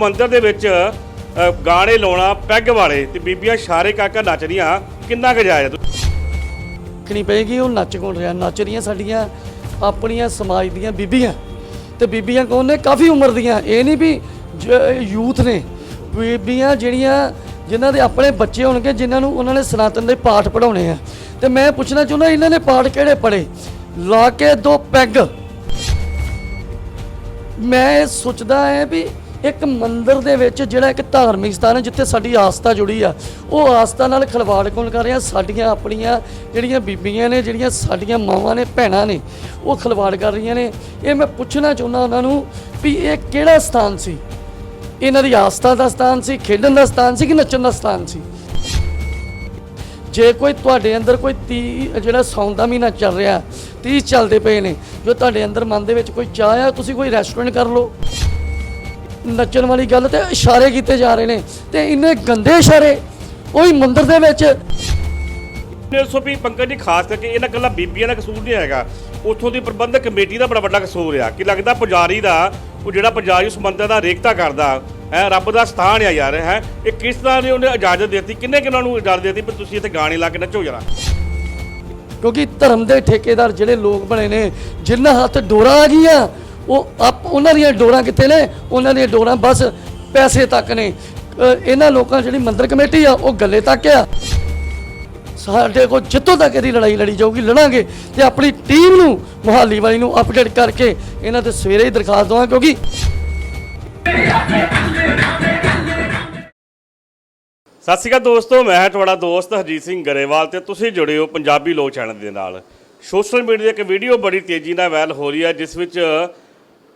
ਮੰਦਿਰ ਦੇ ਵਿੱਚ ਅ, ਗਾਣੇ ਲਾਉਣਾ ਪੈਗ ਵਾਲੇ ਤੇ ਬੀਬੀਆਂ ਸ਼ਾਰੇ ਕਾਕਾ ਨੱਚਦੀਆਂ ਕਿੰਨਾ ਕੁ ਜਾਇਜ਼ ਹੈ? ਦੇਖਣੀ ਪਏਗੀ? ਉਹ ਨੱਚ ਕੌਣ ਰਿਹਾ? ਨੱਚ ਰਹੀਆਂ ਸਾਡੀਆਂ ਆਪਣੀਆਂ ਸਮਾਜ ਦੀਆਂ ਬੀਬੀਆਂ। ਤੇ ਬੀਬੀਆਂ ਕੌਣ ਨੇ? ਕਾਫੀ ਉਮਰ ਦੀਆਂ। ਇਹ ਨਹੀਂ ਵੀ ਯੂਥ ਨੇ। ਬੀਬੀਆਂ ਜਿਹੜੀਆਂ ਜਿਨ੍ਹਾਂ ਦੇ ਆਪਣੇ ਬੱਚੇ ਹੋਣਗੇ ਜਿਨ੍ਹਾਂ ਨੂੰ ਉਹਨਾਂ ਨੇ ਸਨਾਤਨ ਦੇ ਪਾਠ ਪੜਾਉਣੇ ਆ। ਤੇ ਮੈਂ ਪੁੱਛਣਾ ਚਾਹੁੰਦਾ ਇਹਨਾਂ ਨੇ ਪਾਠ ਕਿਹੜੇ ਪੜੇ ਲਾ ਕੇ ਦੋ ਪੈਗ। ਮੈਂ ਇਹ ਸੋਚਦਾ ਹੈ ਵੀ ਇੱਕ ਮੰਦਿਰ ਦੇ ਵਿੱਚ ਜਿਹੜਾ ਇੱਕ ਧਾਰਮਿਕ ਸਥਾਨ ਹੈ, ਜਿੱਥੇ ਸਾਡੀ ਆਸਥਾ ਜੁੜੀ ਆ, ਉਹ ਆਸਥਾ ਨਾਲ ਖਿਲਵਾੜ ਕੌਣ ਕਰ ਰਿਹਾ ਸਾਡੀਆਂ ਆਪਣੀਆਂ ਜਿਹੜੀਆਂ ਬੀਬੀਆਂ ਨੇ, ਜਿਹੜੀਆਂ ਸਾਡੀਆਂ ਮਾਵਾਂ ਨੇ, ਭੈਣਾਂ ਨੇ, ਉਹ ਖਿਲਵਾੜ ਕਰ ਰਹੀਆਂ ਨੇ। ਇਹ ਮੈਂ ਪੁੱਛਣਾ ਚਾਹੁੰਦਾ ਉਹਨਾਂ ਨੂੰ ਵੀ ਇਹ ਕਿਹੜਾ ਸਥਾਨ ਸੀ? ਇਹਨਾਂ ਦੀ ਆਸਥਾ ਦਾ ਸਥਾਨ ਸੀ, ਖੇਡਣ ਦਾ ਸਥਾਨ ਸੀ ਕਿ ਨੱਚਣ ਦਾ ਸਥਾਨ ਸੀ? ਜੇ ਕੋਈ ਤੁਹਾਡੇ ਅੰਦਰ ਕੋਈ ਤੀ ਜਿਹੜਾ ਸੌਣ ਦਾ ਮਹੀਨਾ ਚੱਲ ਰਿਹਾ 30 ਚੱਲਦੇ ਪਏ ਨੇ, ਜੋ ਤੁਹਾਡੇ ਅੰਦਰ ਮਨ ਦੇ ਵਿੱਚ ਕੋਈ ਚਾਹ ਆ, ਤੁਸੀਂ ਕੋਈ ਰੈਸਟੋਰੈਂਟ ਕਰ ਲਓ। ਨੱਚਣ ਵਾਲੀ ਗੱਲ ਤੇ ਇਸ਼ਾਰੇ ਕੀਤੇ ਜਾ ਰਹੇ ਨੇ ਤੇ ਇੰਨੇ ਗੰਦੇ ਇਸ਼ਾਰੇ ਉਹੀ ਮੰਦਿਰ ਦੇ ਵਿੱਚ। ਸੋ ਵੀ ਪੰਕਜ ਜੀ ਖਾਸ ਕਰਕੇ ਇਹਨਾਂ ਕੱਲਾ ਬੀਬੀਆਂ ਦਾ ਕਸੂਰ ਨਹੀਂ ਹੈਗਾ। ਉੱਥੋਂ ਦੀ ਪ੍ਰਬੰਧਕ ਕਮੇਟੀ ਦਾ ਬੜਾ ਵੱਡਾ ਕਸੂਰ ਆ। ਕਿ ਲੱਗਦਾ ਪੁਜਾਰੀ ਦਾ ਉਹ ਜਿਹੜਾ ਪੁਜਾਰੀ ਉਸ ਮੰਦਿਰ ਦਾ ਰੇਖਤਾ ਕਰਦਾ ਹੈ ਰੱਬ ਦਾ ਸਥਾਨ ਆ ਯਾਰ ਹੈ ਇਹ ਕਿਸ ਤਰ੍ਹਾਂ ਦੀ ਉਹਨੇ ਇਜਾਜ਼ਤ ਦਿੱਤੀ? ਕਿੰਨੇ ਕਿਨਾਂ ਨੂੰ ਇਜਾਜ਼ਤ ਦਿੱਤੀ ਵੀ ਤੁਸੀਂ ਇੱਥੇ ਗਾਣੇ ਲਾ ਕੇ ਨੱਚੋ ਜਰਾ? ਕਿਉਂਕਿ ਧਰਮ ਦੇ ਠੇਕੇਦਾਰ ਜਿਹੜੇ ਲੋਕ ਬਣੇ ਨੇ ਜਿਨ੍ਹਾਂ ਹੱਥ ਡੋਰਾਂ ਆ ਗਈਆਂ ਉਹ ਆਪ ਉਹਨਾਂ ਦੀਆਂ ਡੋਰਾਂ ਕਿੱਥੇ ਨੇ? ਉਹਨਾਂ ਦੀਆਂ ਡੋਰਾਂ ਬਸ ਪੈਸੇ ਤੱਕ ਨੇ। ਇਹਨਾਂ ਲੋਕਾਂ ਜਿਹੜੀ ਮੰਦਰ ਕਮੇਟੀ ਆ, ਉਹ ਗੱਲੇ ਤੱਕ ਆ। ਸਾਡੇ ਕੋਲ ਜਿੱਥੋਂ ਤੱਕ ਇਹਦੀ ਲੜਾਈ ਲੜੀ ਜਾਊਗੀ, ਲੜਾਂਗੇ ਤੇ ਆਪਣੀ ਟੀਮ ਨੂੰ, ਮੁਹਾਲੀ ਵਾਲੀ ਨੂੰ ਅਪਡੇਟ ਕਰਕੇ ਇਹਨਾਂ ਤੇ ਸਵੇਰੇ ਹੀ ਦਰਖਾਸਤ ਦਵਾਂ ਕਿਉਂਕਿ ਸਤਿ ਸ਼੍ਰੀ ਅਕਾਲ ਦੋਸਤੋ, ਮੈਂ ਹਾਂ ਤੁਹਾਡਾ ਦੋਸਤ ਹਰਜੀਤ ਸਿੰਘ ਗਰੇਵਾਲ ਤੇ ਤੁਸੀਂ ਜੁੜੇ ਹੋ ਪੰਜਾਬੀ ਲੋਕ ਚੈਨਲ ਦੇ ਨਾਲ। ਸੋਸ਼ਲ ਮੀਡੀਆ ਦੀ ਇੱਕ ਵੀਡੀਓ ਬੜੀ ਤੇਜ਼ੀ ਨਾਲ ਵਾਇਰਲ ਹੋ ਰਹੀ ਹੈ, ਜਿਸ ਵਿੱਚ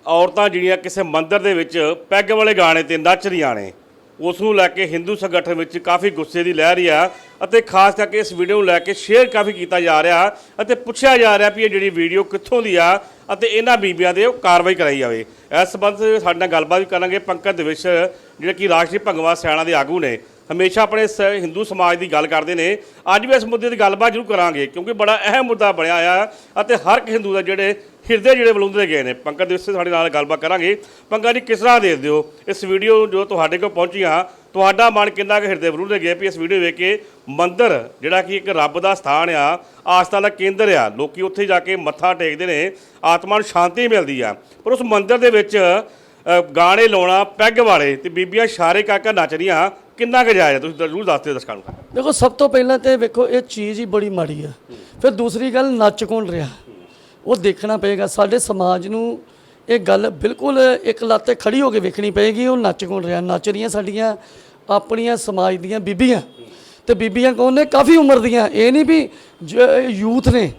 ਔਰਤਾਂ ਜਿਹੜੀਆਂ ਕਿਸੇ ਮੰਦਿਰ ਦੇ ਵਿੱਚ ਪੈਗ ਵਾਲੇ ਗਾਣੇ ਤੇ ਨੱਚ ਰਹੀਆਂ ਨੇ, ਉਸ ਨੂੰ ਲੈ ਕੇ ਹਿੰਦੂ ਸੰਗਠਨ ਵਿੱਚ ਕਾਫੀ ਗੁੱਸੇ ਦੀ ਲਹਿਰ ਆ ਅਤੇ ਖਾਸ ਕਰਕੇ ਇਸ ਵੀਡੀਓ ਨੂੰ ਲੈ ਕੇ ਸ਼ੇਅਰ ਕਾਫੀ ਕੀਤਾ ਜਾ ਰਿਹਾ ਅਤੇ ਪੁੱਛਿਆ ਜਾ ਰਿਹਾ ਵੀ ਇਹ ਜਿਹੜੀ ਵੀਡੀਓ ਕਿੱਥੋਂ ਦੀ ਆ ਅਤੇ ਇਹਨਾਂ ਬੀਬੀਆਂ ਦੇ ਉਹ ਕਾਰਵਾਈ ਕਰਾਈ ਜਾਵੇ। ਇਸ ਸੰਬੰਧ ਸਾਡੇ ਨਾਲ ਗੱਲਬਾਤ ਵੀ ਕਰਾਂਗੇ। ਪੰਕਜ ਦੇਵਿਸ਼ ਜਿਹੜੇ ਕਿ ਰਾਸ਼ਟਰੀ ਭੰਗਵਾ ਸੈਨਾ ਦੇ ਆਗੂ ਨੇ। ਹਮੇਸ਼ਾ ਆਪਣੇ ਸ- ਹਿੰਦੂ ਸਮਾਜ ਦੀ ਗੱਲ ਕਰਦੇ ਨੇ। ਅੱਜ ਵੀ ਇਸ ਮੁੱਦੇ ਦੀ ਗੱਲਬਾਤ ਜ਼ਰੂਰ ਕਰਾਂਗੇ, ਕਿਉਂਕਿ ਬੜਾ ਅਹਿਮ ਮੁੱਦਾ ਬਣਿਆ ਆ ਅਤੇ ਹਰ ਇੱਕ ਹਿੰਦੂ ਦਾ ਜਿਹੜੇ ਹਿਰਦੇ ਜਿਹੜੇ ਬਲੁੰਦਰੇ ਗਏ ਨੇ। ਪੰਕਜ ਦੇ ਉੱਤੇ ਸਾਡੇ ਨਾਲ ਗੱਲਬਾਤ ਕਰਾਂਗੇ। ਪੰਕਜ ਜੀ, ਕਿਸ ਤਰ੍ਹਾਂ ਦੇ ਦਿਓ ਇਸ ਵੀਡੀਓ ਜੋ ਤੁਹਾਡੇ ਕੋਲ ਪਹੁੰਚੀਆਂ ਤੁਹਾਡਾ ਮਨ ਕਿੰਨਾ ਕੁ ਹਿਰਦੇ ਬਲੁੰਦਰੇ ਗਏ ਵੀ ਇਸ ਵੀਡੀਓ ਵੇਖ ਕੇ ਮੰਦਰ, ਜਿਹੜਾ ਕਿ ਇੱਕ ਰੱਬ ਦਾ ਸਥਾਨ ਆ, ਆਸਥਾ ਦਾ ਕੇਂਦਰ ਆ, ਲੋਕੀ ਉੱਥੇ ਜਾ ਕੇ ਮੱਥਾ ਟੇਕਦੇ ਨੇ, ਆਤਮਾ ਨੂੰ ਸ਼ਾਂਤੀ ਮਿਲਦੀ ਆ। ਪਰ ਉਸ ਮੰਦਰ ਦੇ ਵਿੱਚ ਗਾਣੇ ਲਾਉਣਾ ਪੈਗ ਵਾਲੇ ਤੇ ਬੀਬੀਆਂ ਸ਼ਾਰੇ ਕਾਕਾ ਨੱਚਦੀਆਂ ਕਿੰਨਾ ਕੁ ਜਾਇਜ਼ ਹੈ? ਤੁਸੀਂ ਜ਼ਰੂਰ ਦੱਸ ਦਿਓ ਦਰਸ਼ਕਾਂ ਨੂੰ। ਦੇਖੋ, ਸਭ ਤੋਂ ਪਹਿਲਾਂ ਤੇ ਵੇਖੋ, ਇਹ ਚੀਜ਼ ਹੀ ਬੜੀ ਮਾੜੀ ਆ। ਫਿਰ ਦੂਸਰੀ ਗੱਲ, ਨੱਚ ਕੌਣ ਰਿਹਾ? ਉਹ ਦੇਖਣਾ ਪਏਗਾ। ਸਾਡੇ ਸਮਾਜ ਨੂੰ ਇਹ ਗੱਲ ਬਿਲਕੁਲ ਇੱਕ ਲੱਤੇ ਖੜੀ ਹੋ ਕੇ ਵੇਖਣੀ ਪਏਗੀ, ਉਹ ਨੱਚ ਕੌਣ ਰਿਹਾ? ਨੱਚ ਰਹੀਆਂ ਸਾਡੀਆਂ, ਆਪਣੀਆਂ ਸਮਾਜ ਦੀਆਂ ਬੀਬੀਆਂ। ਤੇ ਬੀਬੀਆਂ ਕੌਣ ਨੇ? ਕਾਫੀ ਉਮਰ ਦੀਆਂ। ਇਹ ਨਹੀਂ ਵੀ ਯੂਥ ਨੇ।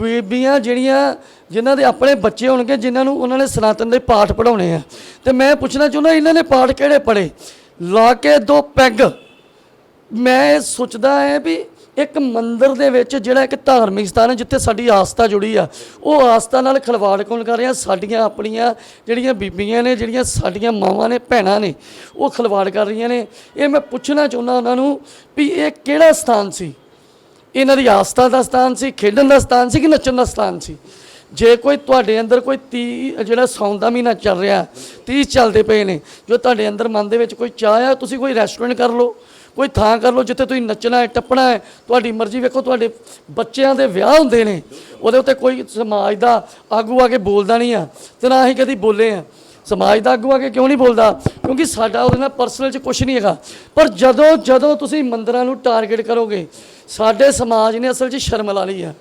ਬੀਬੀਆਂ ਜਿਹੜੀਆਂ, ਜਿਨ੍ਹਾਂ ਦੇ ਆਪਣੇ ਬੱਚੇ ਹੋਣਗੇ, ਜਿਨ੍ਹਾਂ ਨੂੰ ਉਹਨਾਂ ਨੇ ਸਨਾਤਨ ਦੇ ਪਾਠ ਪੜਾਉਣੇ ਆ। ਤੇ ਮੈਂ ਪੁੱਛਣਾ ਚਾਹੁੰਦਾ, ਇਹਨਾਂ ਨੇ ਪਾਠ ਕਿਹੜੇ ਪੜੇ ਲਾ ਕੇ ਦੋ ਪੈਗ। ਮੈਂ ਇਹ ਸੋਚਦਾ ਹੈ ਵੀ ਇੱਕ ਮੰਦਿਰ ਦੇ ਵਿੱਚ ਜਿਹੜਾ ਇੱਕ ਧਾਰਮਿਕ ਸਥਾਨ ਹੈ ਜਿੱਥੇ ਸਾਡੀ ਆਸਥਾ ਜੁੜੀ ਆ, ਉਹ ਆਸਥਾ ਨਾਲ ਖਿਲਵਾੜ ਕੌਣ ਕਰ ਰਿਹਾ? ਸਾਡੀਆਂ ਆਪਣੀਆਂ ਜਿਹੜੀਆਂ ਬੀਬੀਆਂ ਨੇ, ਜਿਹੜੀਆਂ ਸਾਡੀਆਂ ਮਾਵਾਂ ਨੇ, ਭੈਣਾਂ ਨੇ, ਉਹ ਖਿਲਵਾੜ ਕਰ ਰਹੀਆਂ ਨੇ। ਇਹ ਮੈਂ ਪੁੱਛਣਾ ਚਾਹੁੰਦਾ ਉਹਨਾਂ ਨੂੰ ਵੀ ਇਹ ਕਿਹੜਾ ਸਥਾਨ ਸੀ? ਇਹਨਾਂ ਦੀ ਆਸਥਾ ਦਾ ਸਥਾਨ ਸੀ, ਖੇਡਣ ਦਾ ਸਥਾਨ ਸੀ ਕਿ ਨੱਚਣ ਦਾ ਸਥਾਨ ਸੀ? ਜੇ ਕੋਈ ਤੁਹਾਡੇ ਅੰਦਰ ਕੋਈ ਤੀ, ਜਿਹੜਾ ਸੌਣ ਦਾ ਮਹੀਨਾ ਚੱਲ ਰਿਹਾ 30 ਚੱਲਦੇ ਪਏ ਨੇ, ਜੋ ਤੁਹਾਡੇ ਅੰਦਰ ਮਨ ਦੇ ਵਿੱਚ ਕੋਈ ਚਾਹ ਆ, ਤੁਸੀਂ ਕੋਈ ਰੈਸਟੋਰੈਂਟ ਕਰ ਲਓ, ਕੋਈ ਥਾਂ ਕਰ ਲਓ ਜਿੱਥੇ ਤੁਸੀਂ ਨੱਚਣਾ ਹੈ, ਟੱਪਣਾ ਹੈ, ਤੁਹਾਡੀ ਮਰਜ਼ੀ ਵੇਖੋ ਤੁਹਾਡੇ ਬੱਚਿਆਂ ਦੇ ਵਿਆਹ ਹੁੰਦੇ ਨੇ, ਉਹਦੇ ਉੱਤੇ ਕੋਈ ਸਮਾਜ ਦਾ ਆਗੂ ਆ ਕੇ ਬੋਲਦਾ ਨਹੀਂ ਆ, ਤੇ ਨਾ ਹੀ ਕਦੀ ਬੋਲੇ ਆ। ਸਮਾਜ ਦਾ ਆਗੂ ਆ ਕੇ ਕਿਉਂ ਨਹੀਂ ਬੋਲਦਾ? ਕਿਉਂਕਿ ਸਾਡਾ ਉਹਦੇ ਨਾਲ ਪਰਸਨਲ 'ਚ ਕੁਝ ਨਹੀਂ ਹੈਗਾ। ਪਰ ਜਦੋਂ ਜਦੋਂ ਤੁਸੀਂ ਮੰਦਰਾਂ ਨੂੰ ਟਾਰਗੇਟ ਕਰੋਗੇ, ਸਾਡੇ ਸਮਾਜ ਨੇ ਅਸਲ 'ਚ ਸ਼ਰਮ ਲਾ ਲਈ ਆ।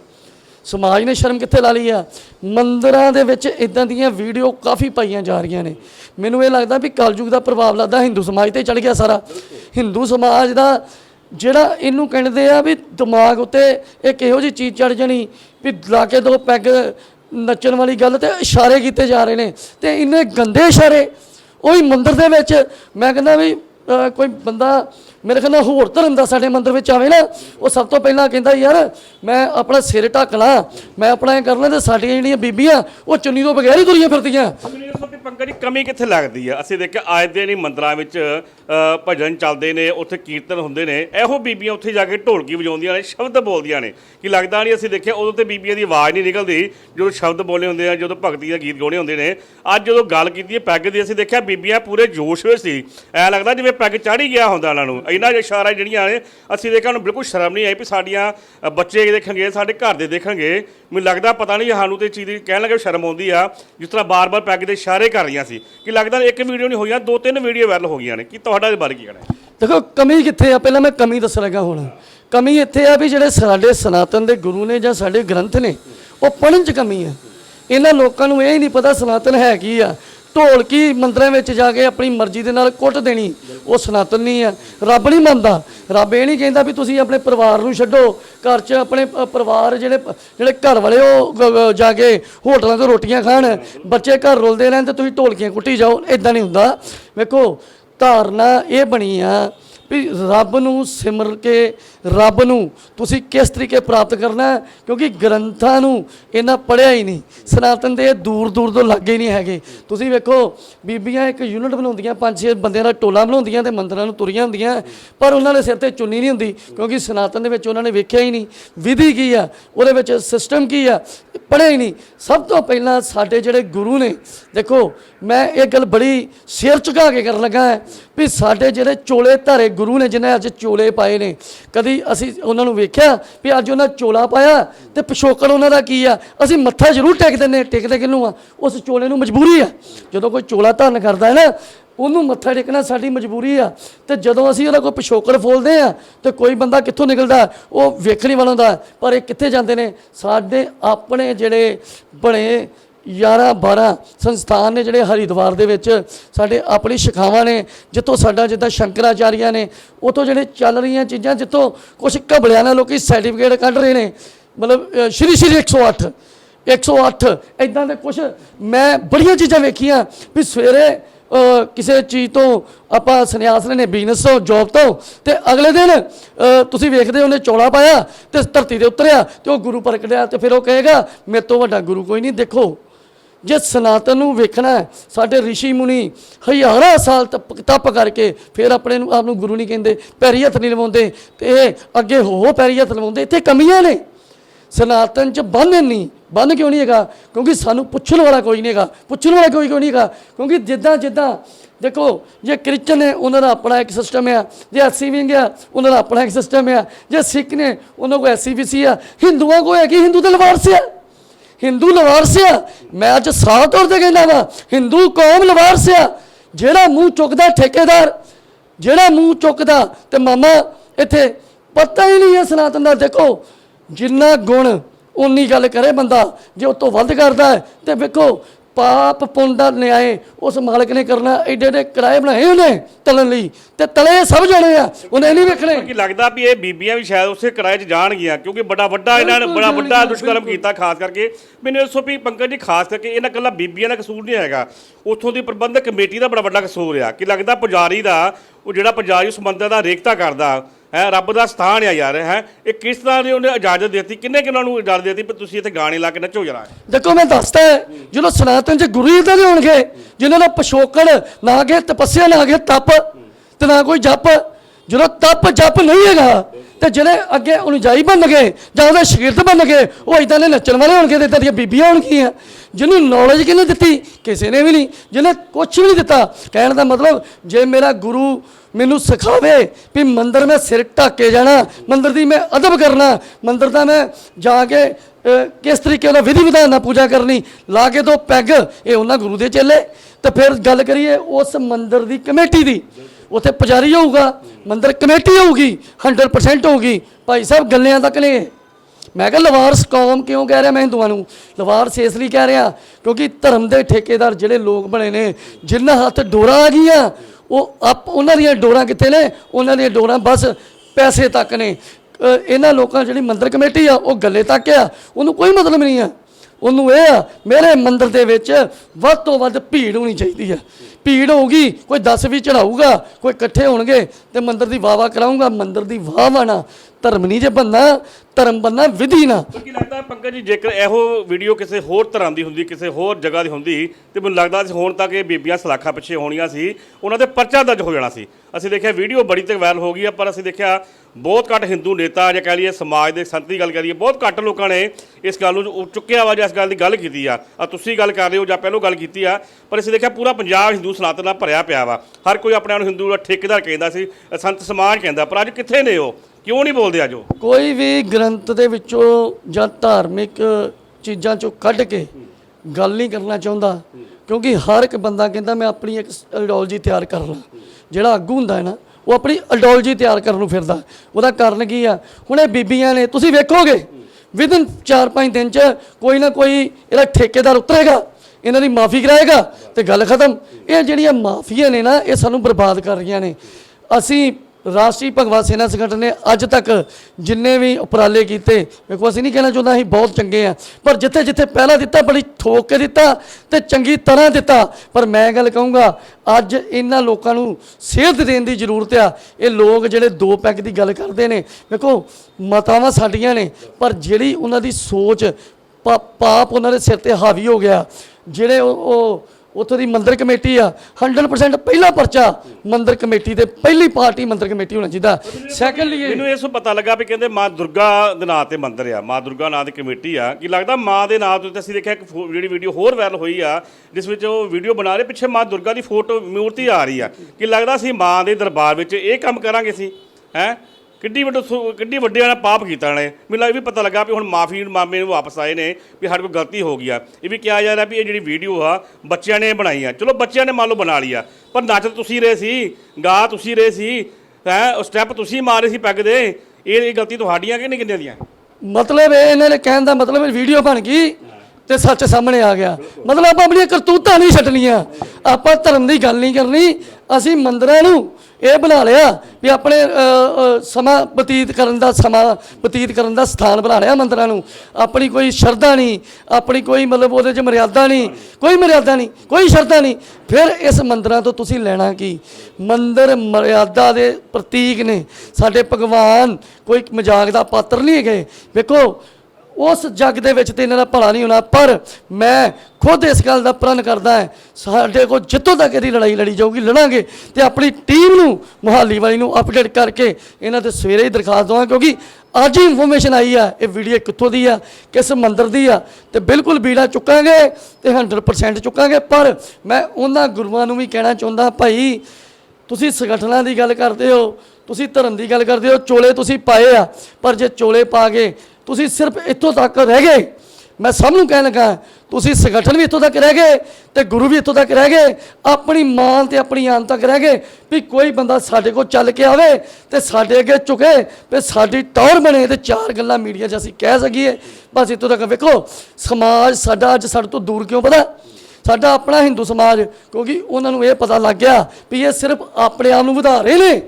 ਸਮਾਜ ਨੇ ਸ਼ਰਮ ਕਿੱਥੇ ਲਾ ਲਈ ਆ? ਮੰਦਰਾਂ ਦੇ ਵਿੱਚ ਇਦਾਂ ਦੀਆਂ ਵੀਡੀਓ ਕਾਫੀ ਪਾਈਆਂ ਜਾ ਰਹੀਆਂ ਨੇ। ਮੈਨੂੰ ਇਹ ਲੱਗਦਾ ਵੀ ਕਲਯੁਗ ਦਾ ਪ੍ਰਭਾਵ ਲੱਗਦਾ ਹਿੰਦੂ ਸਮਾਜ ਤੇ ਚੜ ਗਿਆ ਸਾਰਾ। ਹਿੰਦੂ ਸਮਾਜ ਦਾ ਜਿਹੜਾ ਇਹਨੂੰ ਕਹਿੰਦੇ ਆ ਵੀ ਦਿਮਾਗ ਉੱਤੇ ਇੱਕ ਇਹੋ ਜਿਹੀ ਚੀਜ਼ ਚੜ ਜਾਣੀ ਵੀ ਲਾ ਕੇ ਦੋ ਪੈਗ ਨੱਚਣ ਵਾਲੀ ਗੱਲ ਤੇ ਇਸ਼ਾਰੇ ਕੀਤੇ ਜਾ ਰਹੇ ਨੇ ਤੇ ਇੰਨੇ ਗੰਦੇ ਇਸ਼ਾਰੇ। ਉਹੀ ਮੰਦਿਰ ਦੇ ਵਿੱਚ ਮੈਂ ਕਹਿੰਦਾ ਵੀ ਕੋਈ ਬੰਦਾ ਮੇਰੇ ਖਿਆਲ ਨਾਲ ਹੋਰ ਧਰਮ ਦਾ ਸਾਡੇ ਮੰਦਰ ਵਿੱਚ ਆਵੇ ਨਾ ਉਹ ਸਭ ਤੋਂ ਪਹਿਲਾਂ ਕਹਿੰਦਾ ਯਾਰ ਮੈਂ ਆਪਣਾ ਸਿਰ ਢੱਕ ਲਾਂ ਮੈਂ ਆਪਣਾ ਇਹ ਕਰ ਲਾਂ ਤੇ ਸਾਡੀਆਂ ਜਿਹੜੀਆਂ ਬੀਬੀਆਂ ਉਹ ਚੁੰਨੀ ਤੋਂ ਬਗੈਰ ਹੀ ਤੁਰੀਆਂ ਫਿਰਦੀਆਂ। ਮੈਨੂੰ ਇਹ ਦੱਸੋ ਪੰਕਜ ਜੀ ਕਮੀ ਕਿੱਥੇ ਲੱਗਦੀ ਆ? ਅਸੀਂ ਦੇਖਿਆ ਆਏ ਦਿਨ ਹੀ ਮੰਦਰਾਂ ਵਿੱਚ ਅ, ਭਜਨ ਚੱਲਦੇ ਨੇ ਉੱਥੇ ਕੀਰਤਨ ਹੁੰਦੇ ਨੇ। ਇਹੋ ਬੀਬੀਆਂ ਉੱਥੇ ਜਾ ਕੇ ਢੋਲਕੀ ਵਜਾਉਂਦੀਆਂ ਨੇ ਸ਼ਬਦ ਬੋਲਦੀਆਂ ਨੇ। ਕਿ ਲੱਗਦਾ ਨਹੀਂ ਅਸੀਂ ਦੇਖਿਆ ਉਦੋਂ ਤੇ ਬੀਬੀਆਂ ਦੀ ਆਵਾਜ਼ ਨਹੀਂ ਨਿਕਲਦੀ ਜਦੋਂ ਸ਼ਬਦ ਬੋਲੇ ਹੁੰਦੇ ਆ ਜਦੋਂ ਭਗਤੀ ਦਾ ਗੀਤ ਗਾਉਣੇ ਹੁੰਦੇ ਨੇ। ਅੱਜ ਜਦੋਂ ਗੱਲ ਕੀਤੀ ਹੈ ਪੈਗ ਦੀ ਅਸੀਂ ਦੇਖਿਆ ਬੀਬੀਆਂ ਪੂਰੇ ਜੋਸ਼ ਵਿੱਚ ਸੀ। ਐ ਲੱਗਦਾ ਜਿਵੇਂ ਪੈਗ ਚੜ੍ਹ ਹੀ ਗਿਆ ਹੁੰਦਾ ਉਹਨਾਂ ਨੂੰ। ਇਹਨਾਂ ਇਸ਼ਾਰਾ ਜਿਹੜੀਆਂ ਨੇ, ਅਸੀਂ ਦੇਖਿਆ ਉਹਨੂੰ ਬਿਲਕੁਲ ਸ਼ਰਮ ਨਹੀਂ ਆਈ ਵੀ ਸਾਡੀਆਂ ਬੱਚੇ ਦੇਖਣਗੇ, ਸਾਡੇ ਘਰ ਦੇ ਦੇਖਣਗੇ। ਮੈਨੂੰ ਲੱਗਦਾ ਪਤਾ ਨਹੀਂ ਸਾਨੂੰ ਤੇ ਚੀਜ਼ ਦੀ ਕਹਿਣ ਲੱਗੇ ਸ਼ਰਮ ਆਉਂਦੀ ਆ, ਜਿਸ ਤਰ੍ਹਾਂ ਬਾਰ-ਬਾਰ ਪੈਗ ਦੇ ਇਸ਼ਾਰੇ ਕਰ ਰਹੀਆਂ ਸੀ। ਕਿ ਲੱਗਦਾ ਇੱਕ ਵੀਡੀਓ ਨਹੀਂ ਹੋਈਆਂ ਦੋ ਤਿੰਨ ਵੀਡੀਓ ਵਾਇਰਲ ਹੋ ਗਈਆਂ ਨੇ। ਕੀ ਤੁਹਾਡਾ ਇਸ ਬਾਰੇ ਕੀ ਕਹਿਣਾ ਹੈ? ਦੇਖੋ, ਕਮੀ ਕਿੱਥੇ ਆ? ਪਹਿਲਾਂ ਮੈਂ ਕਮੀ ਦੱਸ ਲੱਗਾ ਹੁਣ। ਕਮੀ ਇੱਥੇ ਆ ਵੀ ਜਿਹੜੇ ਸਾਡੇ ਸਨਾਤਨ ਦੇ ਗੁਰੂ ਨੇ ਜਾਂ ਸਾਡੇ ਗ੍ਰੰਥ ਨੇ, ਉਹ ਪੜ੍ਹਨ ਚ ਕਮੀ ਆ। ਇਹਨਾਂ ਲੋਕਾਂ ਨੂੰ ਇਹ ਹੀ ਨਹੀਂ ਪਤਾ ਸਨਾਤਨ ਹੈ ਕੀ ਆ। ਢੋਲਕੀ ਮੰਦਰਾਂ ਵਿੱਚ ਜਾ ਕੇ ਆਪਣੀ ਮਰਜ਼ੀ ਦੇ ਨਾਲ ਕੁੱਟ ਦੇਣੀ, ਉਹ ਸਨਾਤਨ ਨਹੀਂ ਹੈ। ਰੱਬ ਨਹੀਂ ਮੰਨਦਾ। ਰੱਬ ਇਹ ਨਹੀਂ ਕਹਿੰਦਾ ਵੀ ਤੁਸੀਂ ਆਪਣੇ ਪਰਿਵਾਰ ਨੂੰ ਛੱਡੋ। ਘਰ 'ਚ ਆਪਣੇ ਪ- ਪਰਿਵਾਰ ਜਿਹੜੇ ਜਿਹੜੇ ਘਰ ਵਾਲੇ ਉਹ ਗ- ਗ- ਜਾ ਕੇ ਹੋਟਲਾਂ ਤੋਂ ਰੋਟੀਆਂ ਖਾਣ, ਬੱਚੇ ਘਰ ਰੁਲਦੇ ਰਹਿਣ ਤੇ ਤੁਸੀਂ ਢੋਲਕੀਆਂ ਕੁੱਟੀ ਜਾਓ। ਇਦਾਂ ਨਹੀਂ ਹੁੰਦਾ। ਵੇਖੋ, ਧਾਰਨਾ ਇਹ ਬਣੀ ਆ ਵੀ ਰੱਬ ਨੂੰ ਸਿਮਰ ਕੇ ਰੱਬ ਨੂੰ ਤੁਸੀਂ ਕਿਸ ਤਰੀਕੇ ਪ੍ਰਾਪਤ ਕਰਨਾ ਹੈ? ਕਿਉਂਕਿ ਗ੍ਰੰਥਾਂ ਨੂੰ ਇਹਨਾਂ ਪੜਿਆ ਹੀ ਨਹੀਂ। ਸਨਾਤਨ ਦੇ ਦੂਰ ਦੂਰ ਤੋਂ ਲੱਗੇ ਹੀ ਨਹੀਂ ਹੈਗੇ। ਤੁਸੀਂ ਵੇਖੋ, ਬੀਬੀਆਂ ਇੱਕ ਯੂਨਿਟ ਬਣਾਉਂਦੀਆਂ, ਪੰਜ ਛੇ ਬੰਦਿਆਂ ਦਾ ਟੋਲਾ ਬਣਾਉਂਦੀਆਂ ਤੇ ਮੰਦਰਾਂ ਨੂੰ ਤੁਰੀਆਂ ਹੁੰਦੀਆਂ। ਪਰ ਉਹਨਾਂ ਦੇ ਸਿਰ ਤੇ ਚੁੰਨੀ ਨਹੀਂ ਹੁੰਦੀ, ਕਿਉਂਕਿ ਸਨਾਤਨ ਦੇ ਵਿੱਚ ਉਹਨਾਂ ਨੇ ਵੇਖਿਆ ਹੀ ਨਹੀਂ। ਵਿਧੀ ਕੀ ਆ? ਉਹਦੇ ਵਿੱਚ ਸਿਸਟਮ ਕੀ ਆ? ਪੜਿਆ ਹੀ ਨਹੀਂ। ਸਭ ਤੋਂ ਪਹਿਲਾਂ ਸਾਡੇ ਜਿਹੜੇ ਗੁਰੂ ਨੇ, ਦੇਖੋ, ਮੈਂ ਇਹ ਗੱਲ ਬੜੀ ਸਿਰ ਝੁਕਾ ਕੇ ਕਰਨ ਲੱਗਾ ਹੈ। ਵੀ ਸਾਡੇ ਜਿਹੜੇ ਚੋਲੇ ਧਾਰੇ ਗੁਰੂ ਨੇ ਜਿਨ੍ਹਾਂ ਅੱਜ ਚੋਲੇ ਪਾਏ ਨੇ, ਕਦੀ ਅਸੀਂ ਉਹਨਾਂ ਨੂੰ ਵੇਖਿਆ ਵੀ ਅੱਜ ਉਹਨਾਂ ਚੋਲਾ ਪਾਇਆ ਤੇ ਪਿਛੋਕੜ ਉਹਨਾਂ ਦਾ ਕੀ ਆ? ਅਸੀਂ ਮੱਥਾ ਜ਼ਰੂਰ ਟੇਕ ਦਿੰਦੇ ਟੇਕਦੇ ਕਿਹਨੂੰ ਆ? ਉਸ ਚੋਲੇ ਨੂੰ ਮਜਬੂਰੀ ਆ। ਜਦੋਂ ਕੋਈ ਚੋਲਾ ਧਾਰਨ ਕਰਦਾ ਹੈ ਨਾ, ਉਹਨੂੰ ਮੱਥਾ ਟੇਕਣਾ ਸਾਡੀ ਮਜਬੂਰੀ ਆ। ਤੇ ਜਦੋਂ ਅਸੀਂ ਉਹਦਾ ਕੋਈ ਪਿਛੋਕੜ ਫੋਲਦੇ ਆ ਤੇ ਕੋਈ ਬੰਦਾ ਕਿੱਥੋਂ ਨਿਕਲਦਾ, ਉਹ ਵੇਖਣੀ ਵਾਲਾ ਹੁੰਦਾ, ਪਰ ਇਹ ਕਿੱਥੇ ਜਾਂਦੇ ਨੇ? ਸਾਡੇ ਆਪਣੇ ਜਿਹੜੇ ਬਣੇ 11 12 ਸੰਸਥਾਨ ਨੇ ਜਿਹੜੇ ਹਰਿਦੁਆਰ ਦੇ ਵਿੱਚ ਸਾਡੇ ਆਪਣੀ ਸ਼ਿਖਾਵਾਂ ਨੇ ਜਿੱਥੋਂ ਸਾਡਾ ਜਿੱਦਾਂ ਸ਼ੰਕਰਾਚਾਰੀਆ ਨੇ ਉਤੋਂ ਜਿਹੜੇ ਚੱਲ ਰਹੀਆਂ ਚੀਜ਼ਾਂ ਜਿੱਥੋਂ ਕੁਝ ਘਬਲਿਆਂ ਨਾਲ ਲੋਕੀ ਸਰਟੀਫਿਕੇਟ ਕੱਢ ਰਹੇ ਨੇ। ਮਤਲਬ ਅ, ਸ਼੍ਰੀ ਸ਼੍ਰੀ 108 108 ਇਦਾਂ ਦੇ ਕੁਝ ਮੈਂ ਬੜੀਆਂ ਚੀਜ਼ਾਂ ਵੇਖੀਆਂ ਵੀ ਸਵੇਰੇ ਕਿਸੇ ਚੀਜ਼ ਤੋਂ ਆਪਾਂ ਸੰਨਿਆਸ ਲੈਣੇ ਬਿਜ਼ਨਸ ਤੋਂ ਜੌਬ ਤੋਂ ਤੇ ਅਗਲੇ ਦਿਨ ਤੁਸੀਂ ਵੇਖਦੇ ਉਹਨੇ ਚੌਲਾ ਪਾਇਆ ਤੇ ਧਰਤੀ ਤੇ ਉਤਰਿਆ ਤੇ ਉਹ ਗੁਰੂ ਪ੍ਰਗਟਿਆ ਤੇ ਫਿਰ ਉਹ ਕਹੇਗਾ ਮੇਰੇ ਤੋਂ ਵੱਡਾ ਗੁਰੂ ਕੋਈ ਨਹੀਂ ਦੇਖੋ। ਜੇ ਸਨਾਤਨ ਨੂੰ ਵੇਖਣਾ ਸਾਡੇ ઋષਿ ਮੁਨੀ ਹਜ਼ਾਰਾਂ ਸਾਲ ਤਪ ਤਪ ਕਰਕੇ ਫਿਰ ਆਪਣੇ ਨੂੰ ਆਪ ਨੂੰ ਗੁਰੂ ਨਹੀਂ ਕਹਿੰਦੇ, ਪੈਰੀ ਹੱਥ ਨਹੀਂ ਲਵਾਉਂਦੇ, ਤੇ ਇਹ ਅੱਗੇ ਹੋ ਪੈਰੀ ਹੱਥ ਲਵਾਉਂਦੇ, ਇੱਥੇ ਕਮੀਆਂ ਨੇ। ਸਨਾਤਨ ਚ ਬੰਨ ਨਹੀਂ ਬੰਨ ਕਿਉਂ ਨਹੀਂ ਹੈਗਾ? ਕਿਉਂਕਿ ਸਾਨੂੰ ਪੁੱਛਣ ਵਾਲਾ ਕੋਈ ਨਹੀਂ ਹੈਗਾ, ਪੁੱਛਣ ਵਾਲਾ ਕੋਈ ਕੋਈ ਨਹੀਂ ਹੈਗਾ? ਕਿਉਂਕਿ ਜਿੱਦਾਂ ਜਿੱਦਾਂ, ਦੇਖੋ, ਜੇ ਕ੍ਰਿਸਚਨ ਨੇ ਉਹਨਾਂ ਦਾ ਆਪਣਾ ਇੱਕ ਸਿਸਟਮ ਆ, ਜੇ ਐਸਸੀ ਵਿੰਗ ਆ, ਉਹਨਾਂ ਦਾ ਆਪਣਾ ਇੱਕ ਸਿਸਟਮ ਆ, ਜੇ ਸਿੱਖ ਨੇ, ਉਹਨਾਂ ਕੋਲ ਸੀ ਆ, ਹਿੰਦੂਆਂ ਕੋਲ ਹੈਗੀ ਹਿੰਦੂ ਦੇ ਸੀ ਆ ਹਿੰਦੂ ਲਵਾਰਸ ਆ ਮੈਂ ਅੱਜ ਸਾਹ ਤੌਰ ਤੇ ਕਹਿੰਦਾ ਵਾ, ਹਿੰਦੂ ਕੌਮ ਲਵਾਰਸ ਆ ਜਿਹੜਾ ਮੂੰਹ ਚੁੱਕਦਾ ਠੇਕੇਦਾਰ, ਜਿਹੜਾ ਮੂੰਹ ਚੁੱਕਦਾ ਤੇ ਮਾਮਾ ਇੱਥੇ ਪਤਾ ਹੀ ਨਹੀਂ ਹੈ ਸਨਾਤਨ ਦਾ। ਦੇਖੋ, ਜਿੰਨਾ ਗੁਣ ਉਨੀ ਗੱਲ ਕਰੇ ਬੰਦਾ, ਜੇ ਉਹ ਤੋਂ ਵੱਧ ਕਰਦਾ ਹੈ, ਤੇ ਵੇਖੋ ਪਾਪ ਪੁੰਨ ਦਾ ਨਿਆਏ ਉਸ ਮਾਲਕ ਨੇ ਕਰਨਾ ਐਡੇ ਐਡੇ ਕਿਰਾਏ ਬਣਾਏ ਉਹਨੇ ਤਲਣ ਲਈ ਤੇ ਤਲੇ ਸਭ ਜਾਣੇ ਆ ਉਹਨੇ ਨਹੀਂ ਵੇਖਣੇ। ਕਿ ਲੱਗਦਾ ਵੀ ਇਹ ਬੀਬੀਆਂ ਵੀ ਸ਼ਾਇਦ ਉਸੇ ਕਿਰਾਏ 'ਚ ਜਾਣਗੀਆਂ ਕਿਉਂਕਿ ਬੜਾ ਵੱਡਾ ਇਹਨਾਂ ਨੇ ਬੜਾ ਵੱਡਾ ਦੁਸ਼ਕਰਮ ਕੀਤਾ ਖਾਸ ਕਰਕੇ। ਮੈਨੂੰ ਦੱਸੋ ਵੀ ਪੰਕਜ ਜੀ ਖਾਸ ਕਰਕੇ ਇਹਨਾਂ ਕੱਲਾ ਬੀਬੀਆਂ ਦਾ ਕਸੂਰ ਨਹੀਂ ਹੈਗਾ। ਉੱਥੋਂ ਦੀ ਪ੍ਰਬੰਧਕ ਕਮੇਟੀ ਦਾ ਬੜਾ ਵੱਡਾ ਕਸੂਰ ਆ। ਕਿ ਲੱਗਦਾ ਪੁਜਾਰੀ ਦਾ ਉਹ ਜਿਹੜਾ ਪੁਜਾਰੀ ਉਸ ਮੰਦਰ ਦਾ ਰੇਖਤਾ ਕਰਦਾ ਹੈ, ਰੱਬ ਦਾ ਸਥਾਨ ਆ ਯਾਰ, ਹੈ। ਇਹ ਕਿਸ ਤਰ੍ਹਾਂ ਦੀ ਉਹਨੇ ਇਜਾਜ਼ਤ ਦਿੱਤੀ? ਕਿੰਨੇ ਕਿਨਾਂ ਨੂੰ ਇਜਾਜ਼ਤ ਦਿੱਤੀ ਵੀ ਤੁਸੀਂ ਇੱਥੇ ਗਾਣੇ ਲਾ ਕੇ ਨੱਚੋ ਜਰਾ? ਦੇਖੋ, ਮੈਂ ਦੱਸਦਾ, ਜਦੋਂ ਸਨਾਤਨ ਚ ਗੁਰੂ ਦੇ ਹੋਣਗੇ ਜਿਨ੍ਹਾਂ ਦਾ ਪਿਛੋਕੜ ਨਾ ਕਿ ਤਪੱਸਿਆ, ਨਾ ਕਿ ਤਪ ਤੇ ਨਾ ਕੋਈ ਜਪ, ਜਦੋਂ ਤਪ, ਜਪ ਨਹੀਂ ਹੈਗਾ, ਤੇ ਜਿਹੜੇ ਅੱਗੇ ਅਨੁਜਾਈ ਬਣ ਗਏ ਜਾਂ ਉਹਦੇ ਸ਼ਾਗਿਰਦ ਬਣ ਗਏ ਉਹ ਇਦਾਂ ਦੇ ਨੱਚਣ ਵਾਲੇ ਹੋਣਗੇ ਤੇ ਇਦਾਂ ਦੀਆਂ ਬੀਬੀਆਂ ਹੋਣਗੀਆਂ। ਜਿਹਨੂੰ ਨੌਲੇਜ ਕਿਹਨੇ ਦਿੱਤੀ? ਕਿਸੇ ਨੇ ਵੀ ਨਹੀਂ। ਜਿਹਨੇ ਕੁਝ ਵੀ ਨਹੀਂ ਦਿੱਤਾ। ਕਹਿਣ ਦਾ ਮਤਲਬ, ਜੇ ਮੇਰਾ ਗੁਰੂ ਮੈਨੂੰ ਸਿਖਾਵੇ ਵੀ ਮੰਦਰ ਮੈਂ ਸਿਰ ਢੱਕ ਕੇ ਜਾਣਾ, ਮੰਦਰ ਦੀ ਮੈਂ ਅਦਬ ਕਰਨਾ, ਮੰਦਰ ਦਾ ਮੈਂ ਜਾ ਕੇ ਕਿਸ ਤਰੀਕੇ ਉਹਦਾ ਵਿਧੀ ਵਿਧਾਨ ਨਾਲ ਪੂਜਾ ਕਰਨੀ, ਲਾ ਕੇ ਦੋ ਪੈਗ, ਇਹ ਉਹਨਾਂ ਗੁਰੂ ਦੇ ਚੇਲੇ। ਤੇ ਫਿਰ ਗੱਲ ਕਰੀਏ ਉਸ ਮੰਦਰ ਦੀ ਕਮੇਟੀ ਦੀ, ਉੱਥੇ ਪੁਜਾਰੀ ਹੋਊਗਾ, ਮੰਦਰ ਕਮੇਟੀ ਹੋਊਗੀ 100% ਹੋਊਗੀ। ਭਾਈ ਸਾਹਿਬ ਗੱਲਿਆਂ ਤੱਕ ਨੇ। ਮੈਂ ਕਿਹਾ ਲਵਾਰਸ ਕੌਮ ਕਿਉਂ ਕਹਿ ਰਿਹਾ ਮੈਂ ਹਿੰਦੂਆਂ ਨੂੰ? ਲਵਾਰਸ ਇਸ ਲਈ ਕਹਿ ਰਿਹਾ, ਕਿਉਂਕਿ ਧਰਮ ਦੇ ਠੇਕੇਦਾਰ ਜਿਹੜੇ ਲੋਕ ਬਣੇ ਨੇ, ਜਿਨ੍ਹਾਂ ਹੱਥ ਡੋਰਾ ਆ ਗਈਆਂ ਉਹ ਆਪ ਉਹਨਾਂ ਦੀਆਂ ਡੋਰਾਂ ਕਿੱਥੇ ਨੇ? ਉਹਨਾਂ ਦੀਆਂ ਡੋਰਾਂ ਬਸ ਪੈਸੇ ਤੱਕ ਨੇ। ਇਹਨਾਂ ਲੋਕਾਂ ਜਿਹੜੀ ਮੰਦਰ ਕਮੇਟੀ ਆ, ਉਹ ਗੱਲੇ ਤੱਕ ਆ। ਉਹਨੂੰ ਕੋਈ ਮਤਲਬ ਨਹੀਂ ਆ। ਉਹਨੂੰ ਇਹ ਆ, ਮੇਰੇ ਮੰਦਰ ਦੇ ਵਿੱਚ ਵੱਧ ਤੋਂ ਵੱਧ ਭੀੜ ਹੋਣੀ ਚਾਹੀਦੀ ਆ। ਭੀੜ ਹੋਊਗੀ, ਕੋਈ 10 ਵੀ ਚੜਾਊਗਾ ਕੋਈ ਇਕੱਠੇ ਹੋਣਗੇ ਤੇ ਮੰਦਿਰ ਦੀ ਵਾਵਾ ਕਰਾਊਗਾ, ਮੰਦਿਰ ਦੀ ਵਾਹ ਨਾ। ਧਰਮ ਨਹੀਂ ਜੇ ਬੰਨਾ ਧਰਮ ਬੰਨਾ ਵਿਧੀ ਨਾ। ਕੀ ਲੱਗਦਾ ਪੰਕਜ ਜੀ, ਜੇਕਰ ਇਹੋ ਵੀਡੀਓ ਕਿਸੇ ਹੋਰ ਤਰ੍ਹਾਂ ਦੀ ਹੁੰਦੀ, ਕਿਸੇ ਹੋਰ ਜਗ੍ਹਾ ਦੀ ਹੁੰਦੀ, ਤੇ ਮੈਨੂੰ ਲੱਗਦਾ ਸੀ ਹੁਣ ਤੱਕ ਇਹ ਬੀਬੀਆਂ ਸਲਾਖਾਂ ਪਿੱਛੇ ਹੋਣੀਆਂ ਸੀ, ਉਹਨਾਂ ਦੇ ਪਰਚਾ ਦਰਜ ਹੋ ਜਾਣਾ ਸੀ। ਅਸੀਂ ਦੇਖਿਆ ਵੀਡੀਓ ਬੜੀ ਤੇ ਵਾਇਰਲ ਹੋ ਗਈ ਆ, ਪਰ ਅਸੀਂ ਦੇਖਿਆ ਬਹੁਤ ਘੱਟ ਹਿੰਦੂ ਨੇਤਾ ਜਾਂ ਕਹਿ ਲਈਏ ਸਮਾਜ ਦੇ ਸੰਤ ਦੀ ਗੱਲ ਕਰੀਏ, ਬਹੁਤ ਘੱਟ ਲੋਕਾਂ ਨੇ ਇਸ ਗੱਲ ਨੂੰ ਚੁੱਕਿਆ ਵਾ ਜਾਂ ਇਸ ਗੱਲ ਦੀ ਗੱਲ ਕੀਤੀ ਆ। ਆ ਤੁਸੀਂ ਗੱਲ ਕਰ ਰਹੇ ਹੋ ਜਾਂ ਪਹਿਲੋਂ ਗੱਲ ਕੀਤੀ ਆ, ਪਰ ਅਸੀਂ ਦੇਖਿਆ ਪੂਰਾ ਪੰਜਾਬ ਹਿੰਦੂ ਸਨਾਤਨ ਨਾਲ ਭਰਿਆ ਪਿਆ ਵਾ। ਹਰ ਕੋਈ ਆਪਣੇ ਆਪ ਨੂੰ ਹਿੰਦੂ ਦਾ ਠੇਕੇਦਾਰ ਕਹਿੰਦਾ ਸੀ, ਸੰਤ ਸਮਾਜ ਕਹਿੰਦਾ, ਪਰ ਅੱਜ ਕਿੱਥੇ ਨੇ ਉਹ? ਕਿਉਂ ਨਹੀਂ ਬੋਲਦੇ ਅੱਜ ਉਹ? ਕੋਈ ਵੀ ਗ੍ਰੰਥ ਦੇ ਵਿੱਚੋਂ ਜਾਂ ਧਾਰਮਿਕ ਚੀਜ਼ਾਂ ਚੋਂ ਕੱਢ ਕੇ ਗੱਲ ਨਹੀਂ ਕਰਨਾ ਚਾਹੁੰਦਾ, ਕਿਉਂਕਿ ਹਰ ਇੱਕ ਬੰਦਾ ਕਹਿੰਦਾ, ਮੈਂ ਆਪਣੀ ਇੱਕ ਆਈਡੀਓਲੋਜੀ ਤਿਆਰ ਕਰ ਲਾਂ। ਜਿਹੜਾ ਆਗੂ ਹੁੰਦਾ ਹੈ ਨਾ ਉਹ ਆਪਣੀ ਆਈਡੀਓਲੋਜੀ ਤਿਆਰ ਕਰਨ ਨੂੰ ਫਿਰਦਾ। ਉਹਦਾ ਕਾਰਨ ਕੀ ਆ? ਹੁਣ ਇਹ ਬੀਬੀਆਂ ਨੇ, ਤੁਸੀਂ ਵੇਖੋਗੇ ਵਿਦਨ 4-5 ਦਿਨ ਚ ਕੋਈ ਨਾ ਕੋਈ ਇਹਦਾ ਠੇਕੇਦਾਰ ਉਤਰੇਗਾ, ਇਹਨਾਂ ਦੀ ਮਾਫੀ ਕਰਾਏਗਾ ਤੇ ਗੱਲ ਖਤਮ। ਇਹ ਜਿਹੜੀਆਂ ਮਾਫੀਆਂ ਨੇ ਨਾ, ਇਹ ਸਾਨੂੰ ਬਰਬਾਦ ਕਰ ਰਹੀਆਂ ਨੇ। ਅਸੀਂ ਰਾਸ਼ਟਰੀ ਭਗਵਤ ਸੈਨਾ ਸੰਗਠਨ ਨੇ ਅੱਜ ਤੱਕ ਜਿੰਨੇ ਵੀ ਉਪਰਾਲੇ ਕੀਤੇ, ਵੇਖੋ, ਅਸੀਂ ਨਹੀਂ ਕਹਿਣਾ ਚਾਹੁੰਦਾ ਅਸੀਂ ਬਹੁਤ ਚੰਗੇ ਆ, ਪਰ ਜਿੱਥੇ ਜਿੱਥੇ ਪਹਿਲਾਂ ਦਿੱਤਾ, ਬੜੀ ਠੋਕ ਕੇ ਦਿੱਤਾ ਤੇ ਚੰਗੀ ਤਰ੍ਹਾਂ ਦਿੱਤਾ। ਪਰ ਮੈਂ ਗੱਲ ਕਹੂੰਗਾ, ਅੱਜ ਇਹਨਾਂ ਲੋਕਾਂ ਨੂੰ ਸੇਧ ਦੇਣ ਦੀ ਜ਼ਰੂਰਤ ਆ। ਇਹ ਲੋਕ ਜਿਹੜੇ ਦੋ ਪੈਕ ਦੀ ਗੱਲ ਕਰਦੇ ਨੇ, ਵੇਖੋ, ਮਤਾਵਾਂ ਸਾਡੀਆਂ ਨੇ, ਪਰ ਜਿਹੜੀ ਉਹਨਾਂ ਦੀ ਸੋਚ, ਪਾ- ਪਾਪ ਉਹਨਾਂ ਦੇ ਸਿਰ ਤੇ ਹਾਵੀ ਹੋ ਗਿਆ, ਜਿਹੜੇ ਉਹ- ਉਹ ਉੱਥੋਂ ਦੀ ਮੰਦਰ ਕਮੇਟੀ ਆ 100% ਪਹਿਲਾ ਪਰਚਾ ਮੰਦਰ ਕਮੇਟੀ ਤੇ ਪਹਿਲੀ ਪਾਰਟੀ ਮੰਦਰ ਕਮੇਟੀ ਹੋਣਾ ਚਾਹੀਦਾ। ਸੈਕੰਡਲੀ ਮੈਨੂੰ ਇਸ ਪਤਾ ਲੱਗਾ ਵੀ ਕਹਿੰਦੇ ਮਾਂ ਦੁਰਗਾ ਦੇ ਨਾਂ ਤੇ ਮੰਦਿਰ ਆ ਮਾਂ ਦੁਰਗਾ ਨਾਂ ਦੀ ਕਮੇਟੀ ਆ। ਕੀ ਲੱਗਦਾ ਮਾਂ ਦੇ ਨਾਂ ਤੋਂ ਅਸੀਂ ਦੇਖਿਆ ਇੱਕ ਜਿਹੜੀ ਵੀਡੀਓ ਹੋਰ ਵਾਇਰਲ ਹੋਈ ਆ ਜਿਸ ਵਿੱਚ ਉਹ ਵੀਡੀਓ ਬਣਾ ਰਹੇ ਪਿੱਛੇ ਮਾਂ ਦੁਰਗਾ ਦੀ ਫੋਟੋ ਮੂਰਤੀ ਆ ਰਹੀ ਆ। ਕੀ ਲੱਗਦਾ ਸੀ ਮਾਂ ਦੇ ਦਰਬਾਰ ਵਿੱਚ ਇਹ ਕੰਮ ਕਰਾਂਗੇ ਸੀ ਹੈ? ਕਿੱਡੀ ਵੱਡਾ ਸੁ- ਕਿੱਡੀ ਵੱਡੇ ਵਾਲਾ ਪਾਪ ਕੀਤਾ ਨੇ ਮੈਨੂੰ ਇਹ ਵੀ ਪਤਾ ਲੱਗਾ ਵੀ ਹੁਣ ਮਾਫੀ ਮਾਮੇ ਨੂੰ ਵਾਪਸ ਆਏ ਨੇ ਵੀ ਸਾਡੇ ਕੋਲ ਗਲਤੀ ਹੋ ਗਈ ਆ। ਇਹ ਵੀ ਕਿਹਾ ਜਾ ਰਿਹਾ ਵੀ ਇਹ ਜਿਹੜੀ ਵੀਡੀਓ ਆ, ਬੱਚਿਆਂ ਨੇ ਬਣਾਈ ਆ। ਚਲੋ ਬੱਚਿਆਂ ਨੇ ਮੰਨ ਲਓ ਬਣਾ ਲਈ ਆ, ਪਰ ਨੱਚ ਤੁਸੀਂ ਰਹੇ ਸੀ, ਗਾ ਤੁਸੀਂ ਰਹੇ ਸੀ, ਹੈ ਸਟੈਪ ਤੁਸੀਂ ਮਾਰੇ ਸੀ ਪੈਗ ਦੇ। ਇਹ ਇਹ ਗਲਤੀ ਤੁਹਾਡੀਆਂ ਕਿ ਨਹੀਂ ਕਿੰਨਿਆਂ ਦੀਆਂ? ਮਤਲਬ ਇਹ ਇਹਨਾਂ ਨੇ ਕਹਿਣ ਦਾ ਮਤਲਬ ਵੀਡੀਓ ਬਣ ਗਈ ਤੇ ਸੱਚ ਸਾਹਮਣੇ ਆ ਗਿਆ। ਮਤਲਬ ਆਪਾਂ ਆਪਣੀਆਂ ਕਰਤੂਤਾਂ ਨਹੀਂ ਛੱਡਣੀਆਂ। ਆਪਾਂ ਧਰਮ ਦੀ ਗੱਲ ਨਹੀਂ ਕਰਨੀ, ਅਸੀਂ ਮੰਦਰਾਂ ਨੂੰ ਇਹ ਬਣਾ ਲਿਆ ਵੀ ਆਪਣੇ ਸਮਾਂ ਬਤੀਤ ਕਰਨ ਦਾ ਸਮਾਂ, ਬਤੀਤ ਕਰਨ ਦਾ ਸਥਾਨ ਬਣਾ ਲਿਆ ਮੰਦਰਾਂ ਨੂੰ। ਆਪਣੀ ਕੋਈ ਸ਼ਰਧਾ ਨਹੀਂ, ਆਪਣੀ ਕੋਈ ਮਤਲਬ ਉਹਦੇ 'ਚ ਮਰਿਆਦਾ ਨਹੀਂ, ਕੋਈ ਮਰਿਆਦਾ ਨਹੀਂ, ਕੋਈ ਸ਼ਰਧਾ ਨਹੀਂ। ਫਿਰ ਇਸ ਮੰਦਰਾਂ ਤੋਂ ਤੁਸੀਂ ਲੈਣਾ ਕੀ? ਮੰਦਰ ਮਰਿਆਦਾ ਦੇ ਪ੍ਰਤੀਕ ਨੇ। ਸਾਡੇ ਭਗਵਾਨ ਕੋਈ ਮਜ਼ਾਕ ਦਾ ਪਾਤਰ ਨਹੀਂ ਹੈਗੇ। ਵੇਖੋ ਉਸ ਜੱਗ ਦੇ ਵਿੱਚ ਤੇ ਇਹਨਾਂ ਦਾ ਭਲਾ ਨਹੀਂ ਹੋਣਾ, ਪਰ ਮੈਂ ਖੁਦ ਇਸ ਗੱਲ ਦਾ ਪ੍ਰਣ ਕਰਦਾ ਹਾਂ, ਸਾਡੇ ਕੋਲ ਜਿੱਥੋਂ ਤੱਕ ਇਹਦੀ ਲੜਾਈ ਲੜੀ ਜਾਊਗੀ, ਲੜਾਂਗੇ ਤੇ ਆਪਣੀ ਟੀਮ ਨੂੰ ਮੁਹਾਲੀ ਵਾਲੀ ਨੂੰ ਅਪਡੇਟ ਕਰਕੇ ਇਹਨਾਂ ਤੇ ਸਵੇਰੇ ਹੀ ਦਰਖਾਸਤ ਦਵਾਂ ਕਿਉਂਕਿ ਅੱਜ ਹੀ ਇਨਫੋਰਮੇਸ਼ਨ ਆਈ ਆ, ਇਹ ਵੀਡੀਓ ਕਿੱਥੋਂ ਦੀ ਆ, ਕਿਸ ਮੰਦਰ ਦੀ ਆ, ਤੇ ਬਿਲਕੁਲ ਬੀੜਾ ਚੁੱਕਾਂਗੇ ਤੇ 100% ਚੁੱਕਾਂਗੇ, ਪਰ ਮੈਂ ਉਹਨਾਂ ਗੁਰੂਆਂ ਨੂੰ ਵੀ ਕਹਿਣਾ ਚਾਹੁੰਦਾ, ਭਾਈ, ਤੁਸੀਂ ਸੰਗਠਨਾਂ ਦੀ ਗੱਲ ਕਰਦੇ ਹੋ, ਤੁਸੀਂ ਧਰਮ ਦੀ ਗੱਲ ਕਰਦੇ ਹੋ, ਚੋਲੇ ਤੁਸੀਂ ਪਾਏ ਆ, ਪਰ ਜੇ ਚੋਲੇ ਪਾ ਕੇ ਤੁਸੀਂ ਸਿਰਫ ਇੱਥੋਂ ਤੱਕ ਰਹਿ ਗਏ। ਮੈਂ ਸਭ ਨੂੰ ਕਹਿਣ ਲੱਗਾ, ਤੁਸੀਂ ਸੰਗਠਨ ਵੀ ਇੱਥੋਂ ਤੱਕ ਰਹਿ ਗਏ ਤੇ ਗੁਰੂ ਵੀ ਇੱਥੋਂ ਤੱਕ ਰਹਿ ਗਏ, ਆਪਣੀ ਮਾਨ ਤੇ ਆਪਣੀ ਆਨ ਤੱਕ ਰਹਿ ਗਏ ਵੀ ਕੋਈ ਬੰਦਾ ਸਾਡੇ ਕੋਲ ਚੱਲ ਕੇ ਆਵੇ ਤੇ ਸਾਡੇ ਅੱਗੇ ਝੁਕੇ ਤੇ ਸਾਡੀ ਟੌਰ ਬਣੇ ਤੇ ਚਾਰ ਗੱਲਾਂ ਮੀਡੀਆ 'ਚ ਅਸੀਂ ਕਹਿ ਸਕੀਏ। ਬਸ ਇੱਥੋਂ ਤੱਕ ਵੇਖੋ, ਸਮਾਜ ਸਾਡਾ ਅੱਜ ਸਾਡੇ ਤੋਂ ਦੂਰ ਕਿਉਂ ਪਤਾ? ਸਾਡਾ ਆਪਣਾ ਹਿੰਦੂ ਸਮਾਜ, ਕਿਉਂਕਿ ਉਹਨਾਂ ਨੂੰ ਇਹ ਪਤਾ ਲੱਗ ਗਿਆ ਵੀ ਇਹ ਸਿਰਫ ਆਪਣੇ ਆਪ ਨੂੰ ਵਧਾ ਰਹੇ ਨੇ।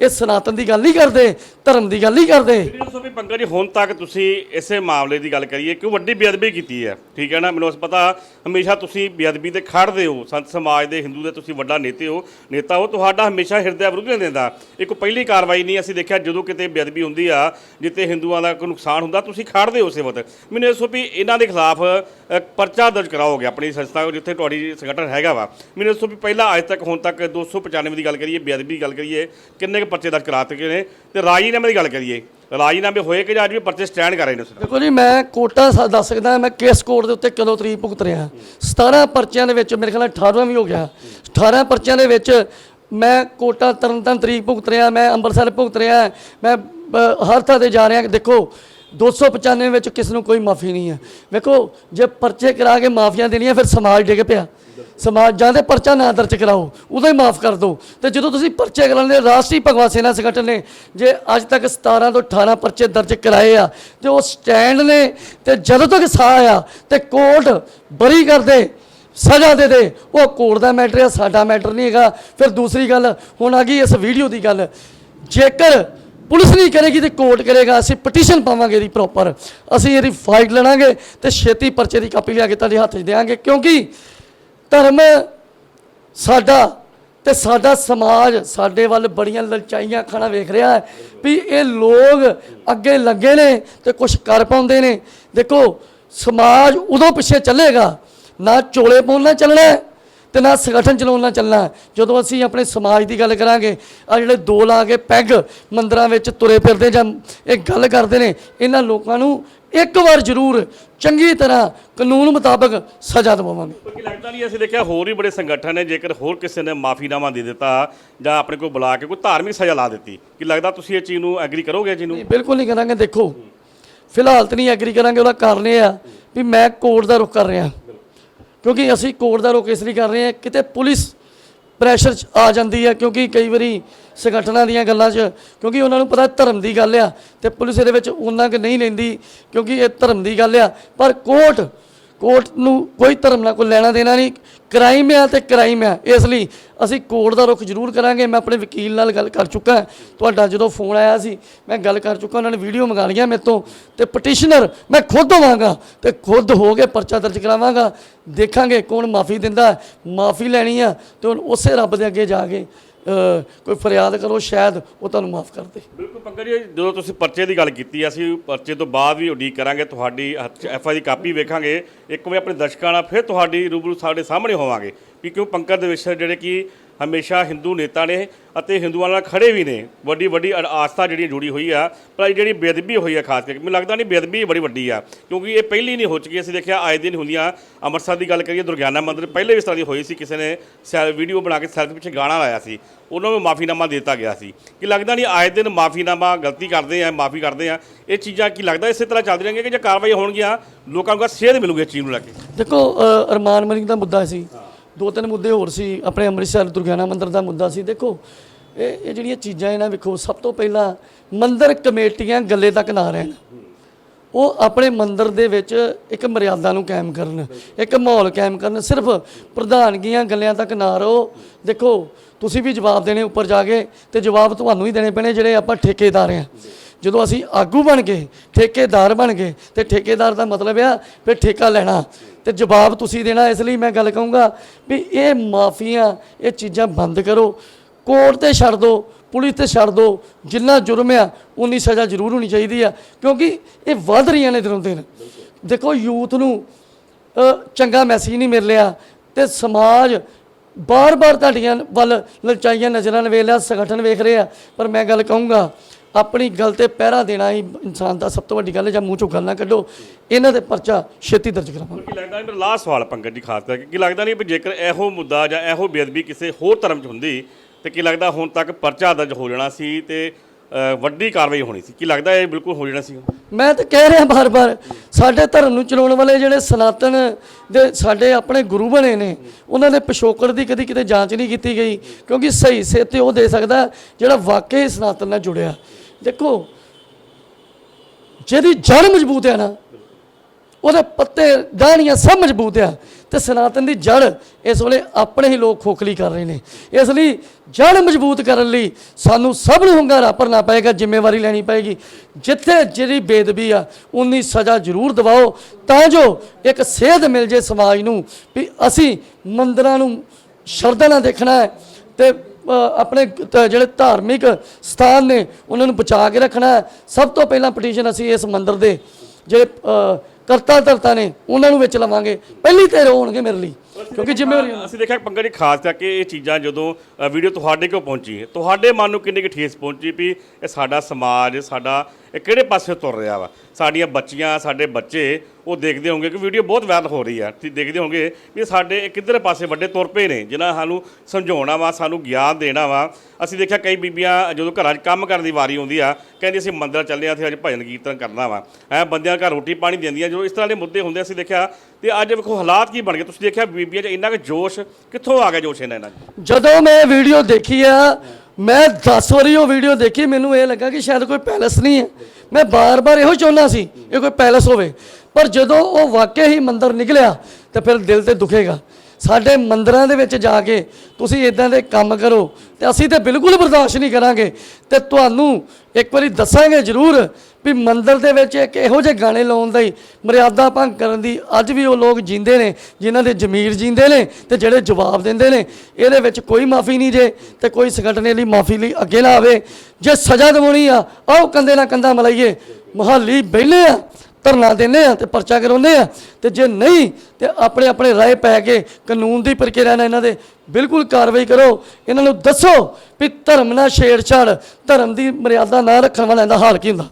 ਇਹ ਸਨਾਤਨ ਦੀ ਗੱਲ ਨਹੀਂ ਕਰਦੇ ਧਰਮ ਦੀ ਗੱਲ ਨਹੀਂ ਕਰਦੇ। ਵੀਡੀਓ ਦੱਸੋ ਵੀ ਪੰਕਜ ਜੀ ਹੁਣ ਤੱਕ ਤੁਸੀਂ ਇਸੇ ਮਾਮਲੇ ਦੀ ਗੱਲ ਕਰੀਏ ਕਿ ਵੱਡੀ ਬੇਅਦਬੀ ਕੀਤੀ ਹੈ? ਠੀਕ ਹੈ ਨਾ? ਮੈਨੂੰ ਉਸ ਪਤਾ ਹਮੇਸ਼ਾ ਤੁਸੀਂ ਬੇਅਦਬੀ ਤੇ ਖੜਦੇ ਹੋ ਸੰਤ ਸਮਾਜ ਦੇ ਹਿੰਦੂ ਦੇ ਤੁਸੀਂ ਵੱਡਾ ਨੇਤੇ ਹੋ ਨੇਤਾ ਹੋ ਤੁਹਾਡਾ ਹਮੇਸ਼ਾ ਹਿਰਦੇ ਵਿਰੁੱਧ ਨਹੀਂ ਦਿੰਦਾ ਇੱਕ ਪਹਿਲੀ ਕਾਰਵਾਈ ਨਹੀਂ ਅਸੀਂ ਦੇਖਿਆ ਜਦੋਂ ਕਿਤੇ ਬੇਅਦਬੀ ਹੁੰਦੀ ਆ ਜਿੱਤੇ ਹਿੰਦੂਆਂ ਦਾ ਕੋਈ ਨੁਕਸਾਨ ਹੁੰਦਾ ਤੁਸੀਂ ਖੜਦੇ ਹੋ ਉਸੇ ਵਕਤ। ਮੈਨੂੰ ਇਹ ਦੱਸੋ ਵੀ ਇਹਨਾਂ ਦੇ ਖਿਲਾਫ ਅ, ਪਰਚਾ ਦਰਜ ਕਰਾਓਗੇ ਆਪਣੀ ਸੰਸਥਾ ਜਿੱਥੇ ਤੁਹਾਡੀ ਸੰਗਠਨ ਹੈਗਾ ਵਾ। ਮੈਨੂੰ ਦੱਸੋ ਵੀ ਪਹਿਲਾਂ ਅੱਜ ਤੱਕ ਹੁਣ ਤੱਕ 295 ਦੀ ਗੱਲ ਕਰੀਏ ਬੇਅਦਬੀ ਦੀ ਗੱਲ ਕਰੀਏ ਕਿੰਨੇ ਕੁ ਪਰਚੇ ਦਰਜ ਕਰਾ ਚੁੱਕੇ ਨੇ ਤੇ ਰਾਜੀਨਾਮੇ ਦੀ ਗੱਲ ਕਰੀਏ, ਰਾਜੀਨਾਮੇ ਹੋਏ ਕਿ ਜਾਂ ਅੱਜ ਵੀ ਪਰਚੇ ਸਟੈਂਡ ਕਰ ਰਹੇ ਨੇ ਉਸ ਦੇਖੋ ਜੀ, ਮੈਂ ਕੋਟਾ ਸ- ਦੱਸ ਸਕਦਾ, ਮੈਂ ਕੇਸ ਕੋਰਟ ਦੇ ਉੱਤੇ ਕਦੋਂ ਤਰੀਕ ਭੁਗਤ ਰਿਹਾ। 17 ਪਰਚਿਆਂ ਦੇ ਵਿੱਚ ਮੇਰੇ ਖਿਆਲ ਨਾਲ 18ਵਾਂ ਵੀ ਹੋ ਗਿਆ। 18 ਪਰਚਿਆਂ ਦੇ ਵਿੱਚ ਮੈਂ ਕੋਟਾ ਤਰਨਤਨ ਤਰੀਕ ਭੁਗਤ ਰਿਹਾ, ਮੈਂ ਅੰਮ੍ਰਿਤਸਰ ਭੁਗਤ ਰਿਹਾ, ਮੈਂ ਬ- ਹਰ ਥਾਂ ਤੇ ਜਾ ਰਿਹਾ। ਕਿ ਦੇਖੋ 295 ਵਿੱਚ ਕਿਸ ਨੂੰ ਕੋਈ ਮਾਫੀ ਨਹੀਂ ਹੈ। ਵੇਖੋ, ਜੇ ਪਰਚੇ ਕਰਾ ਕੇ ਮਾਫੀਆਂ ਦੇਣੀਆਂ, ਫਿਰ ਸਮਾਜ ਡਿੱਗ ਪਿਆ। ਸਮਾਜਾਂ ਦੇ ਪਰਚਾ ਨਾ ਦਰਜ ਕਰਾਓ, ਉਦੋਂ ਹੀ ਮਾਫ ਕਰ ਦਿਓ। ਤੇ ਜਦੋਂ ਤੁਸੀਂ ਪਰਚੇ ਕਰਾਉਂਦੇ ਰਾਸ਼ਟਰੀ ਭਗਵਤ ਸੇਨਾ ਸੰਗਠਨ ਨੇ ਜੇ ਅੱਜ ਤੱਕ 17 ਤੋਂ 18 ਪਰਚੇ ਦਰਜ ਕਰਾਏ ਆ, ਤੇ ਉਹ ਸਟੈਂਡ ਨੇ, ਤੇ ਜਦੋਂ ਤੱਕ ਸਾਹ ਆ, ਤੇ ਕੋਰਟ ਬਰੀ ਕਰਦੇ ਸਜ਼ਾ ਦੇ ਦੇ। ਉਹ ਕੋਰਟ ਦਾ ਮੈਟਰ ਆ, ਸਾਡਾ ਮੈਟਰ ਨਹੀਂ ਹੈਗਾ। ਫਿਰ ਦੂਸਰੀ ਗੱਲ, ਹੁਣ ਆ ਗਈ ਇਸ ਵੀਡੀਓ ਦੀ ਗੱਲ। ਜੇਕਰ ਪੁਲਿਸ ਨਹੀਂ ਕਰੇਗੀ ਤੇ ਕੋਰਟ ਕਰੇਗਾ, ਅਸੀਂ ਪਟੀਸ਼ਨ ਪਾਵਾਂਗੇ ਇਹਦੀ ਪ੍ਰੋਪਰ ਅਸੀਂ ਇਹਦੀ ਫਾਈਟ ਲੜਾਂਗੇ ਤੇ ਛੇਤੀ ਪਰਚੇ ਦੀ ਕਾਪੀ ਲਿਆ ਕੇ ਤੁਹਾਡੇ ਹੱਥ 'ਚ ਦੇਵਾਂਗੇ ਕਿਉਂਕਿ ਧਰਮ ਸਾਡਾ ਤੇ ਸਾਡਾ ਸਮਾਜ ਸਾਡੇ ਵੱਲ ਬੜੀਆਂ ਲਲਚਾਈਆਂ ਖਾਣਾ ਵੇਖ ਰਿਹਾ ਹੈ ਵੀ ਇਹ ਲੋਕ ਅੱਗੇ ਲੱਗੇ ਨੇ ਤੇ ਕੁਝ ਕਰ ਪਾਉਂਦੇ ਨੇ। ਦੇਖੋ ਸਮਾਜ ਉਦੋਂ ਪਿੱਛੇ ਚੱਲੇਗਾ ਨਾ ਚੋਲੇ ਪਾਉਣਾ ਚੱਲਣਾ ਹੈ, ਤੇ ਨਾ ਸੰਗਠਨ ਚਲਾਉਣਾ ਚੱਲਣਾ ਜਦੋਂ ਅਸੀਂ ਆਪਣੇ ਸਮਾਜ ਦੀ ਗੱਲ ਕਰਾਂਗੇ ਆ ਜਿਹੜੇ ਦੋ ਲਾ ਕੇ ਪੈਗ ਮੰਦਰਾਂ ਵਿੱਚ ਤੁਰੇ ਫਿਰਦੇ ਜਾਂ ਇਹ ਗੱਲ ਕਰਦੇ ਨੇ ਇਹਨਾਂ ਲੋਕਾਂ ਨੂੰ ਇੱਕ ਵਾਰ ਜ਼ਰੂਰ ਚੰਗੀ ਤਰ੍ਹਾਂ ਕਾਨੂੰਨ ਮੁਤਾਬਕ ਸਜ਼ਾ ਦਿਵਾਵਾਂਗੇ। ਕਿਉਂਕਿ ਲੱਗਦਾ ਨਹੀਂ ਅਸੀਂ ਦੇਖਿਆ ਹੋਰ ਵੀ ਬੜੇ ਸੰਗਠਨ ਨੇ ਜੇਕਰ ਹੋਰ ਕਿਸੇ ਨੇ ਮਾਫੀਨਾਮਾ ਦੇ ਦਿੱਤਾ ਜਾਂ ਆਪਣੇ ਕੋਲ ਬੁਲਾ ਕੇ ਕੋਈ ਧਾਰਮਿਕ ਸਜ਼ਾ ਲਾ ਦਿੱਤੀ ਕਿ ਲੱਗਦਾ ਤੁਸੀਂ ਇਹ ਚੀਜ਼ ਨੂੰ ਐਗਰੀ ਕਰੋਗੇ ਜੀ ਨੂੰ? ਨਹੀਂ ਬਿਲਕੁਲ ਨਹੀਂ ਕਰਾਂਗੇ ਦੇਖੋ। ਫਿਲਹਾਲ ਤਾਂ ਨਹੀਂ ਐਗਰੀ ਕਰਾਂਗੇ ਉਹਦਾ ਕਾਰਨ ਇਹ ਆ ਵੀ ਮੈਂ ਕੋਰਟ ਦਾ ਰੁਖ ਕਰ ਰਿਹਾ। ਕਿਉਂਕਿ ਅਸੀਂ ਕੋਰਟ ਦਾ ਰੁਖ ਇਸ ਲਈ ਕਰ ਰਹੇ ਹਾਂ ਕਿਤੇ ਪੁਲਿਸ ਪ੍ਰੈਸ਼ਰ 'ਚ ਆ ਜਾਂਦੀ ਹੈ ਕਿਉਂਕਿ ਕਈ ਵਾਰੀ ਸੰਗਠਨਾਂ ਦੀਆਂ ਗੱਲਾਂ 'ਚ, ਕਿਉਂਕਿ ਉਹਨਾਂ ਨੂੰ ਪਤਾ ਧਰਮ ਦੀ ਗੱਲ ਆ ਤੇ ਪੁਲਿਸ ਇਹਦੇ ਵਿੱਚ ਉਹਨਾਂ ਕਿ ਨਹੀਂ ਲੈਂਦੀ ਕਿਉਂਕਿ ਇਹ ਧਰਮ ਦੀ ਗੱਲ ਆ। ਪਰ ਕੋਰਟ ਕੋਰਟ ਨੂੰ ਕੋਈ ਧਰਮ ਨਾਲ ਕੋਈ ਲੈਣਾ ਦੇਣਾ ਨਹੀਂ, ਕ੍ਰਾਈਮ ਹੈ ਤੇ ਕ੍ਰਾਈਮ ਹੈ। ਇਸ ਲਈ ਅਸੀਂ ਕੋਰਟ ਦਾ ਰੁਖ ਜ਼ਰੂਰ ਕਰਾਂਗੇ। ਮੈਂ ਆਪਣੇ ਵਕੀਲ ਨਾਲ ਗੱਲ ਕਰ ਚੁੱਕਾ ਤੁਹਾਡਾ ਜਦੋਂ ਫੋਨ ਆਇਆ ਸੀ, ਮੈਂ ਗੱਲ ਕਰ ਚੁੱਕਾ, ਉਹਨਾਂ ਨੇ ਵੀਡੀਓ ਮੰਗਾ ਲਈਆਂ ਮੇਰੇ ਤੋਂ। ਤੇ ਪਟੀਸ਼ਨਰ, ਮੈਂ ਖੁਦ ਹੋਵਾਂਗਾ ਤੇ ਖੁਦ ਹੋ ਕੇ ਪਰਚਾ ਦਰਜ ਕਰਾਵਾਂਗਾ। ਦੇਖਾਂਗੇ ਕੌਣ ਮਾਫੀ ਦਿੰਦਾ ਮਾਫੀ ਲੈਣੀ ਆ ਤੇ ਹੁਣ ਉਸੇ ਰੱਬ ਦੇ ਅੱਗੇ ਜਾ ਕੇ ਕੋਈ ਫਰਿਆਦ ਕਰੋ, ਸ਼ਾਇਦ ਉਹ ਤੁਹਾਨੂੰ ਮਾਫ ਕਰ ਦੇ। ਬਿਲਕੁਲ ਪੰਕਜ ਜੀ, ਜਦੋਂ ਤੁਸੀਂ ਪਰਚੇ ਦੀ ਗੱਲ ਕੀਤੀ, ਅਸੀਂ ਪਰਚੇ ਤੋਂ ਬਾਅਦ ਵੀ ਉਡੀਕ ਕਰਾਂਗੇ, ਤੁਹਾਡੀ ਐਫ ਆਈ ਦੀ ਕਾਪੀ ਵੇਖਾਂਗੇ, ਇੱਕ ਵਾਰ ਆਪਣੇ ਦਰਸ਼ਕਾਂ ਨਾਲ ਫਿਰ ਤੁਹਾਡੀ ਰੂਬਰੂ ਸਾਡੇ ਸਾਹਮਣੇ ਹੋਵਾਂਗੇ। ਵੀ ਕਿਉਂ ਪੰਕਜ ਦੇ ਵਿੱਚ ਜਿਹੜੇ ਕਿ ਹਮੇਸ਼ਾ ਹਿੰਦੂ ਨੇਤਾ ਨੇ ਅਤੇ ਹਿੰਦੂਆਂ ਨਾਲ ਖੜੇ ਵੀ ਨੇ। ਵੱਡੀ ਵੱਡੀ ਅ- ਆਸਥਾ ਜਿਹੜੀ ਜੁੜੀ ਹੋਈ ਆ ਪਰ ਇਹ ਜਿਹੜੀ ਬੇਅਦਬੀ ਹੋਈ ਆ ਖਾਸ ਕਰਕੇ ਮੈਨੂੰ ਲੱਗਦਾ ਨਹੀਂ ਬੇਅਦਬੀ ਬੜੀ ਵੱਡੀ ਆ ਕਿਉਂਕਿ ਇਹ ਪਹਿਲੀ ਨਹੀਂ ਹੋ ਚੁੱਕੀ। ਅਸੀਂ ਦੇਖਿਆ ਆਏ ਦਿਨ ਹੁੰਦੀਆਂ ਅੰਮ੍ਰਿਤਸਰ ਦੀ ਗੱਲ ਕਰੀਏ ਦੁਰਗਿਆਨਾ ਮੰਦਿਰ ਪਹਿਲੇ ਵੀ ਇਸ ਤਰ੍ਹਾਂ ਦੀ ਹੋਈ ਸੀ। ਕਿਸੇ ਨੇ ਸੈਲ ਵੀਡੀਓ ਬਣਾ ਕੇ ਸੈਲਫੀ ਪਿੱਛੇ ਗਾਣਾ ਲਾਇਆ ਸੀ। ਉਹਨਾਂ ਨੂੰ ਮਾਫੀਨਾਮਾ ਦਿੱਤਾ ਗਿਆ ਸੀ। ਕਿ ਲੱਗਦਾ ਨਹੀਂ ਆਏ ਦਿਨ ਮਾਫੀਨਾਮਾ ਗਲਤੀ ਕਰਦੇ ਆ ਮਾਫੀ ਕਰਦੇ ਆ? ਇਹ ਚੀਜ਼ਾਂ ਕੀ ਲੱਗਦਾ ਇਸੇ ਤਰ੍ਹਾਂ ਚੱਲਦੀ ਰਹਿਣਗੀਆਂ ਕਿ ਜੇ ਕਾਰਵਾਈ ਹੋਣਗੀਆਂ ਲੋਕਾਂ ਨੂੰ ਸੇਧ ਮਿਲੂਗੀ ਇਸ ਚੀਜ਼ ਨੂੰ ਲੈ ਕੇ? ਦੇਖੋ ਅ, ਅਰਮਾਨ ਮਲਿਕ ਦਾ ਮੁੱਦਾ ਸੀ। ਦੋ ਤਿੰਨ ਮੁੱਦੇ ਹੋਰ ਸੀ, ਆਪਣੇ ਅੰਮ੍ਰਿਤਸਰ ਦੁਰਗਿਆਨਾ ਮੰਦਿਰ ਦਾ ਮੁੱਦਾ ਸੀ। ਦੇਖੋ, ਇਹ ਇਹ ਜਿਹੜੀਆਂ ਚੀਜ਼ਾਂ ਇਹਨਾਂ ਵੇਖੋ, ਸਭ ਤੋਂ ਪਹਿਲਾਂ ਮੰਦਿਰ ਕਮੇਟੀਆਂ ਗੱਲੇ ਤੱਕ ਨਾ ਰਹਿਣ। ਉਹ ਆਪਣੇ ਮੰਦਿਰ ਦੇ ਵਿੱਚ ਇੱਕ ਮਰਿਆਦਾ ਨੂੰ ਕਾਇਮ ਕਰਨ, ਇੱਕ ਮਾਹੌਲ ਕਾਇਮ ਕਰਨ, ਸਿਰਫ ਪ੍ਰਧਾਨਗੀਆਂ ਗੱਲਿਆਂ ਤੱਕ ਨਾ ਰਹੋ। ਦੇਖੋ, ਤੁਸੀਂ ਵੀ ਜਵਾਬ ਦੇਣੇ ਉੱਪਰ ਜਾ ਕੇ ਤੇ ਜਵਾਬ ਤੁਹਾਨੂੰ ਹੀ ਦੇਣੇ ਪੈਣੇ ਜਿਹੜੇ ਆਪਾਂ ਠੇਕੇਦਾਰ ਆ ਜਦੋਂ ਅਸੀਂ ਆਗੂ ਬਣ ਗਏ, ਠੇਕੇਦਾਰ ਬਣ ਗਏ, ਤੇ ਠੇਕੇਦਾਰ ਦਾ ਮਤਲਬ ਆ ਫਿਰ ਠੇਕਾ ਲੈਣਾ। ਤੇ ਜਵਾਬ ਤੁਸੀਂ ਦੇਣਾ, ਇਸ ਲਈ ਮੈਂ ਗੱਲ ਕਹੂੰਗਾ ਵੀ ਇਹ ਮਾਫੀਆਂ, ਇਹ ਚੀਜ਼ਾਂ ਬੰਦ ਕਰੋ। ਕੋਰਟ ਤੇ ਛੱਡ ਦਿਓ ਪੁਲਿਸ ਤੇ ਛੱਡ ਦਿਓ ਜਿੰਨਾ ਜੁਰਮ ਆ, ਉਨੀ ਸਜ਼ਾ ਜ਼ਰੂਰ ਹੋਣੀ ਚਾਹੀਦੀ ਆ। ਕਿਉਂਕਿ ਇਹ ਵੱਧ ਰਹੀਆਂ ਨੇ ਦਿਨੋਂ ਦਿਨ। ਦੇਖੋ, ਯੂਥ ਨੂੰ ਚੰਗਾ ਮੈਸੇਜ ਨਹੀਂ ਮਿਲ ਰਿਹਾ ਤੇ ਸਮਾਜ ਬਾਰ-ਬਾਰ ਤੁਹਾਡੀਆਂ ਵੱਲ ਲਲਚਾਈਆਂ ਨਜ਼ਰਾਂ ਨਾਲ ਵੇਖ ਲਿਆ ਸੰਗਠਨ ਵੇਖ ਰਿਹਾ। ਪਰ ਮੈਂ ਗੱਲ ਕਹੂੰਗਾ ਆਪਣੀ ਗੱਲ ਤੇ ਪਹਿਰਾ ਦੇਣਾ ਹੀ ਇਨਸਾਨ ਦਾ ਸਭ ਤੋਂ ਵੱਡੀ ਗੱਲ ਹੈ, ਜਾਂ ਮੂੰਹ ਚੋਂ ਗੱਲ ਨਾ ਕੱਢੋ। ਇਹਨਾਂ ਦੇ ਪਰਚਾ ਛੇਤੀ ਦਰਜ ਕਰਾਵਾਂਗੇ। ਕੀ ਲੱਗਦਾ ਮੇਰਾ ਲਾਸਟ ਸਵਾਲ ਪੰਕਜ ਜੀ ਖਾਸ ਕਰਕੇ, ਕੀ ਲੱਗਦਾ ਨਹੀਂ ਵੀ ਜੇਕਰ ਇਹੋ ਮੁੱਦਾ ਜਾਂ ਇਹੋ ਬੇਅਦਬੀ ਕਿਸੇ ਹੋਰ ਧਰਮ 'ਚ ਹੁੰਦੀ, ਤੇ ਕੀ ਲੱਗਦਾ ਹੁਣ ਤੱਕ ਪਰਚਾ ਦਰਜ ਹੋ ਜਾਣਾ ਸੀ, ਤੇ ਵੱਡੀ ਕਾਰਵਾਈ ਹੋਣੀ ਸੀ। ਕੀ ਲੱਗਦਾ ਇਹ ਬਿਲਕੁਲ ਹੋ ਜਾਣਾ ਸੀ? ਮੈਂ ਤਾਂ ਕਹਿ ਰਿਹਾ ਬਾਰ-ਬਾਰ, ਸਾਡੇ ਧਰਮ ਨੂੰ ਚਲਾਉਣ ਵਾਲੇ ਜਿਹੜੇ ਸਨਾਤਨ ਦੇ ਸਾਡੇ ਆਪਣੇ ਗੁਰੂ ਬਣੇ ਨੇ, ਉਹਨਾਂ ਦੇ ਪਿਛੋਕੜ ਦੀ ਕਦੀ ਕਿਤੇ ਜਾਂਚ ਨਹੀਂ ਕੀਤੀ ਗਈ, ਕਿਉਂਕਿ ਸਹੀ ਸੇ ਤੇ ਉਹ ਦੇ ਸਕਦਾ ਜਿਹੜਾ ਵਾਕਈ ਸਨਾਤਨ ਨਾਲ ਜੁੜਿਆ। ਦੇਖੋ, ਜਿਹਦੀ ਜੜ ਮਜ਼ਬੂਤ ਹੈ ਨਾ ਉਹਦੇ ਪੱਤੇ ਡਾਹਣੀਆਂ ਸਭ ਮਜ਼ਬੂਤ ਆ ਤੇ ਸਨਾਤਨ ਦੀ ਜੜ ਇਸ ਵੇਲੇ ਆਪਣੇ ਹੀ ਲੋਕ ਖੋਖਲੀ ਕਰ ਰਹੇ ਨੇ। ਇਸ ਲਈ ਜੜ ਮਜ਼ਬੂਤ ਕਰਨ ਲਈ ਸਾਨੂੰ ਸਭ ਨੂੰ ਹੁੰਗਾਰਾ ਭਰਨਾ ਪਏਗਾ, ਜ਼ਿੰਮੇਵਾਰੀ ਲੈਣੀ ਪਏਗੀ। ਜਿੱਥੇ ਜਿਹੜੀ ਬੇਦਬੀ ਆ, ਉਨੀ ਸਜ਼ਾ ਜ਼ਰੂਰ ਦਿਵਾਓ। ਤਾਂ ਜੋ ਇੱਕ ਸੇਧ ਮਿਲ ਜੇ ਸਮਾਜ ਨੂੰ ਵੀ ਅਸੀਂ ਮੰਦਰਾਂ ਨੂੰ ਸ਼ਰਧਾ ਨਾਲ ਦੇਖਣਾ ਹੈ ਤੇ ਆਪਣੇ ਜਿਹੜੇ ਧਾਰਮਿਕ ਸਥਾਨ ਨੇ, ਉਹਨਾਂ ਨੂੰ ਬਚਾ ਕੇ ਰੱਖਣਾ ਸਭ ਤੋਂ ਪਹਿਲਾਂ ਪਟੀਸ਼ਨ ਅਸੀਂ ਇਸ ਮੰਦਰ ਦੇ ਜਿਹੜੇ ਕਰਤਾ ਧਰਤਾ ਨੇ, ਉਹਨਾਂ ਨੂੰ ਵਿੱਚ ਲਵਾਂਗੇ। ਪਹਿਲੀ ਤੇ ਹੋਣਗੇ ਮੇਰੇ ਲਈ, ਕਿਉਂਕਿ ਜ਼ਿੰਮੇਵਾਰੀ ਅਸੀਂ ਦੇਖਿਆ ਪੰਕਜ ਜੀ ਖਾਸ ਕਰਕੇ ਇਹ ਚੀਜ਼ਾਂ ਜਦੋਂ ਵੀਡੀਓ ਤੁਹਾਡੇ ਕੋਲ ਪਹੁੰਚੀ ਤੁਹਾਡੇ ਮਨ ਨੂੰ ਕਿੰਨੀ ਕੁ ਠੇਸ ਪਹੁੰਚੀ ਵੀ ਇਹ ਸਾਡਾ ਸਮਾਜ, ਸਾਡਾ ਇਹ ਕਿਹੜੇ ਪਾਸੇ ਤੁਰ ਰਿਹਾ ਵਾ? ਸਾਡੀਆਂ ਬੱਚੀਆਂ, ਸਾਡੇ ਬੱਚੇ, ਉਹ ਦੇਖਦੇ ਹੋਣਗੇ ਕਿ ਵੀਡੀਓ ਬਹੁਤ ਵਾਇਰਲ ਹੋ ਰਹੀ ਆ। ਤੁਸੀਂ ਦੇਖਦੇ ਹੋਣਗੇ ਵੀ ਸਾਡੇ ਇਹ ਕਿੱਧਰ ਪਾਸੇ ਵੱਡੇ ਤੁਰ ਪਏ ਨੇ, ਜਿਨ੍ਹਾਂ ਸਾਨੂੰ ਸਮਝਾਉਣਾ ਵਾ, ਸਾਨੂੰ ਗਿਆਨ ਦੇਣਾ ਵਾ। ਅਸੀਂ ਦੇਖਿਆ ਕਈ ਬੀਬੀਆਂ ਜਦੋਂ ਘਰਾਂ 'ਚ ਕੰਮ ਕਰਨ ਦੀ ਵਾਰੀ ਆਉਂਦੀ ਆ, ਕਹਿੰਦੀ ਅਸੀਂ ਮੰਦਰ ਚੱਲੇ ਆ ਤੇ ਅੱਜ ਭਜਨ ਕੀਰਤਨ ਕਰਨਾ ਵਾ। ਐ ਬੰਦਿਆਂ ਘਰ ਰੋਟੀ ਪਾਣੀ ਦਿੰਦੀਆਂ, ਜਦੋਂ ਇਸ ਤਰ੍ਹਾਂ ਦੇ ਮੁੱਦੇ ਹੁੰਦੇ ਅਸੀਂ ਦੇਖਿਆ, ਤੇ ਅੱਜ ਵੇਖੋ ਹਾਲਾਤ ਕੀ ਬਣ ਗਏ। ਤੁਸੀਂ ਦੇਖਿਆ ਬੀਬੀਆਂ 'ਚ ਇੰਨਾ ਕੁ ਜੋਸ਼ ਕਿੱਥੋਂ ਆ ਗਿਆ ਜੋਸ਼ ਇਹਨਾਂ ਇਹਨਾਂ 'ਚ? ਜਦੋਂ ਮੈਂ ਵੀਡੀਓ ਦੇਖੀ ਆ ਮੈਂ 10 ਵਾਰੀ ਉਹ ਵੀਡੀਓ ਦੇਖੀ, ਮੈਨੂੰ ਇਹ ਲੱਗਾ ਕਿ ਸ਼ਾਇਦ ਕੋਈ ਪੈਲਸ ਨਹੀਂ ਹੈ। ਮੈਂ ਬਾਰ-ਬਾਰ ਇਹੋ ਚਾਹੁੰਦਾ ਸੀ ਇਹ ਕੋਈ ਪੈਲਸ ਹੋਵੇ। ਪਰ ਜਦੋਂ ਉਹ ਵਾਕਿਆ ਹੀ ਮੰਦਰ ਨਿਕਲਿਆ, ਤਾਂ ਫਿਰ ਦਿਲ ਤੇ ਦੁਖੇਗਾ। ਸਾਡੇ ਮੰਦਰਾਂ ਦੇ ਵਿੱਚ ਜਾ ਕੇ ਤੁਸੀਂ ਇਦਾਂ ਦੇ ਕੰਮ ਕਰੋ, ਤੇ ਅਸੀਂ ਤੇ ਬਿਲਕੁਲ ਬਰਦਾਸ਼ਤ ਨਹੀਂ ਕਰਾਂਗੇ। ਤੇ ਤੁਹਾਨੂੰ ਇੱਕ ਵਾਰੀ ਦੱਸਾਂਗੇ ਜ਼ਰੂਰ ਵੀ ਮੰਦਰ ਦੇ ਵਿੱਚ ਇੱਕ ਇਹੋ ਜਿਹੇ ਗਾਣੇ ਲਾਉਣ ਦਾ ਹੀ ਮਰਿਆਦਾ ਭੰਗ ਕਰਨ ਦੀ ਅੱਜ ਵੀ ਉਹ ਲੋਕ ਜਿੰਦੇ ਨੇ, ਜਿਨ੍ਹਾਂ ਦੇ ਜ਼ਮੀਰ ਜਿੰਦੇ ਨੇ ਤੇ ਜਿਹੜੇ ਜਵਾਬ ਦਿੰਦੇ ਨੇ, ਇਹਦੇ ਵਿੱਚ ਕੋਈ ਮਾਫੀ ਨਹੀਂ ਜੇ ਤੇ ਕੋਈ ਸੰਗਠਨੇ ਲਈ ਮਾਫੀ ਲਈ ਅੱਗੇ ਨਾ ਆਵੇ। ਜੇ ਸਜ਼ਾ ਦਿਵਾਉਣੀ ਆ, ਆਓ ਕੰਦੇ ਨਾਲ ਕੰਦਾ ਮਲਾਈਏ। ਮਹਾਲੀ ਬੈਲੇ ਆ, ਧਰਨਾ ਦਿੰਦੇ ਆ ਤੇ ਪਰਚਾ ਕਰਾਉਂਦੇ ਆ। ਤੇ ਜੇ ਨਹੀਂ, ਤੇ ਆਪਣੇ ਆਪਣੇ ਰਾਏ ਪੈ ਕੇ ਕਾਨੂੰਨ ਦੀ ਪ੍ਰਕਿਰਿਆ ਨਾਲ ਇਹਨਾਂ ਦੇ ਬਿਲਕੁਲ ਕਾਰਵਾਈ ਕਰੋ। ਇਹਨਾਂ ਨੂੰ ਦੱਸੋ ਵੀ ਧਰਮ ਨਾਲ ਛੇੜਛਾੜ, ਧਰਮ ਦੀ ਮਰਿਆਦਾ ਨਾ ਰੱਖਣ ਵਾਲਿਆਂ ਦਾ ਹਾਲ ਕੀ ਹੁੰਦਾ?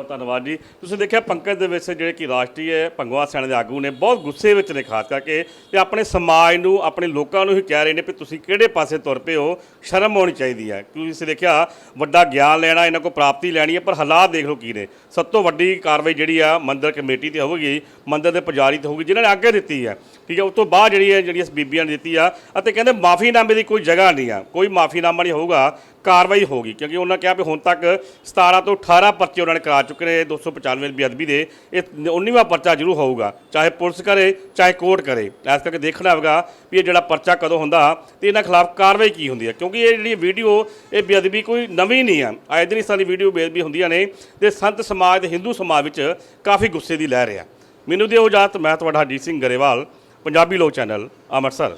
ਬਹੁਤ ਧੰਨਵਾਦ ਜੀ। ਤੁਸੀਂ ਦੇਖਿਆ ਪੰਕਜ ਦੇ ਵਿੱਚ ਜਿਹੜੇ ਕਿ ਰਾਸ਼ਟਰੀ ਹੈ ਭੰਗਵਾ ਸੈਨਾ ਦੇ ਆਗੂ ਨੇ ਬਹੁਤ ਗੁੱਸੇ ਵਿੱਚ ਨੇ, ਖਾਸ ਕਰਕੇ ਤੇ ਆਪਣੇ ਸਮਾਜ ਨੂੰ, ਆਪਣੇ ਲੋਕਾਂ ਨੂੰ ਹੀ ਕਹਿ ਰਹੇ ਨੇ ਵੀ ਤੁਸੀਂ ਕਿਹੜੇ ਪਾਸੇ ਤੁਰ ਪਏ ਹੋ, ਸ਼ਰਮ ਆਉਣੀ ਚਾਹੀਦੀ ਹੈ। ਕਿਉਂਕਿ ਤੁਸੀਂ ਦੇਖਿਆ, ਵੱਡਾ ਗਿਆਨ ਲੈਣਾ, ਇਹਨਾਂ ਕੋਲ ਪ੍ਰਾਪਤੀ ਲੈਣੀ ਹੈ, ਪਰ ਹਾਲਾਤ ਦੇਖ ਲਓ ਕੀ ਨੇ। ਸਭ ਤੋਂ ਵੱਡੀ ਕਾਰਵਾਈ ਜਿਹੜੀ ਆ, ਮੰਦਰ ਕਮੇਟੀ ਤੇ ਹੋਵੇਗੀ, ਮੰਦਰ ਦੇ ਪੁਜਾਰੀ ਤੇ ਹੋਊਗੀ ਜਿਨ੍ਹਾਂ ਨੇ ਅੱਗੇ ਦਿੱਤੀ ਹੈ। ਠੀਕ ਹੈ, ਉਸ ਤੋਂ ਬਾਅਦ ਜਿਹੜੀ ਹੈ ਜਿਹੜੀਆਂ ਬੀਬੀਆਂ ਨੇ ਦਿੱਤੀ ਆ, ਅਤੇ ਕਹਿੰਦੇ ਮਾਫੀਨਾਮੇ ਦੀ ਕੋਈ ਜਗ੍ਹਾ ਨਹੀਂ ਆ। ਕੋਈ ਮਾਫੀਨਾਮਾ ਨਹੀਂ ਹੋਊਗਾ ਕਾਰਵਾਈ ਹੋਗੀ ਕਿਉਂਕਿ ਉਹਨਾਂ ਕਿਹਾ ਵੀ ਹੁਣ ਤੱਕ 17 ਤੋਂ 18 ਪਰਚੇ ਉਹਨਾਂ ਨੇ ਕਰਾ ਚੁੱਕੇ ਨੇ 295 ਬੇਅਦਬੀ ਦੇ, ਇਹ 19ਵਾਂ ਪਰਚਾ ਜ਼ਰੂਰ ਹੋਊਗਾ, ਚਾਹੇ ਪੁਲਿਸ ਕਰੇ, ਚਾਹੇ ਕੋਰਟ ਕਰੇ। ਇਸ ਕਰਕੇ ਦੇਖਣਾ ਹੋਵੇਗਾ ਵੀ ਇਹ ਜਿਹੜਾ ਪਰਚਾ ਕਦੋਂ ਹੁੰਦਾ ਤੇ ਇਹਨਾਂ ਖਿਲਾਫ ਕਾਰਵਾਈ ਕੀ ਹੁੰਦੀ ਹੈ, ਕਿਉਂਕਿ ਇਹ ਜਿਹੜੀ ਵੀਡੀਓ, ਇਹ ਬੇਅਦਬੀ ਕੋਈ ਨਵੀਂ ਨਹੀਂ ਆ ਆਏ ਦਿਨ ਇਸ ਤਰ੍ਹਾਂ ਦੀ ਵੀਡੀਓ ਬੇਅਦਬੀ ਹੁੰਦੀਆਂ ਨੇ ਤੇ ਸੰਤ ਸਮਾਜ ਤੇ ਹਿੰਦੂ ਸਮਾਜ ਵਿੱਚ ਕਾਫੀ ਗੁੱਸੇ ਦੀ ਲਹਿਰ ਆ ਮੈਨੂੰ ਦਿਓ ਇਜਾਜ਼ਤ, ਮੈਂ ਤੁਹਾਡਾ ਹਰਜੀਤ ਸਿੰਘ ਗਰੇਵਾਲ, ਪੰਜਾਬੀ ਲੋਕ ਚੈਨਲ, ਅੰਮ੍ਰਿਤਸਰ।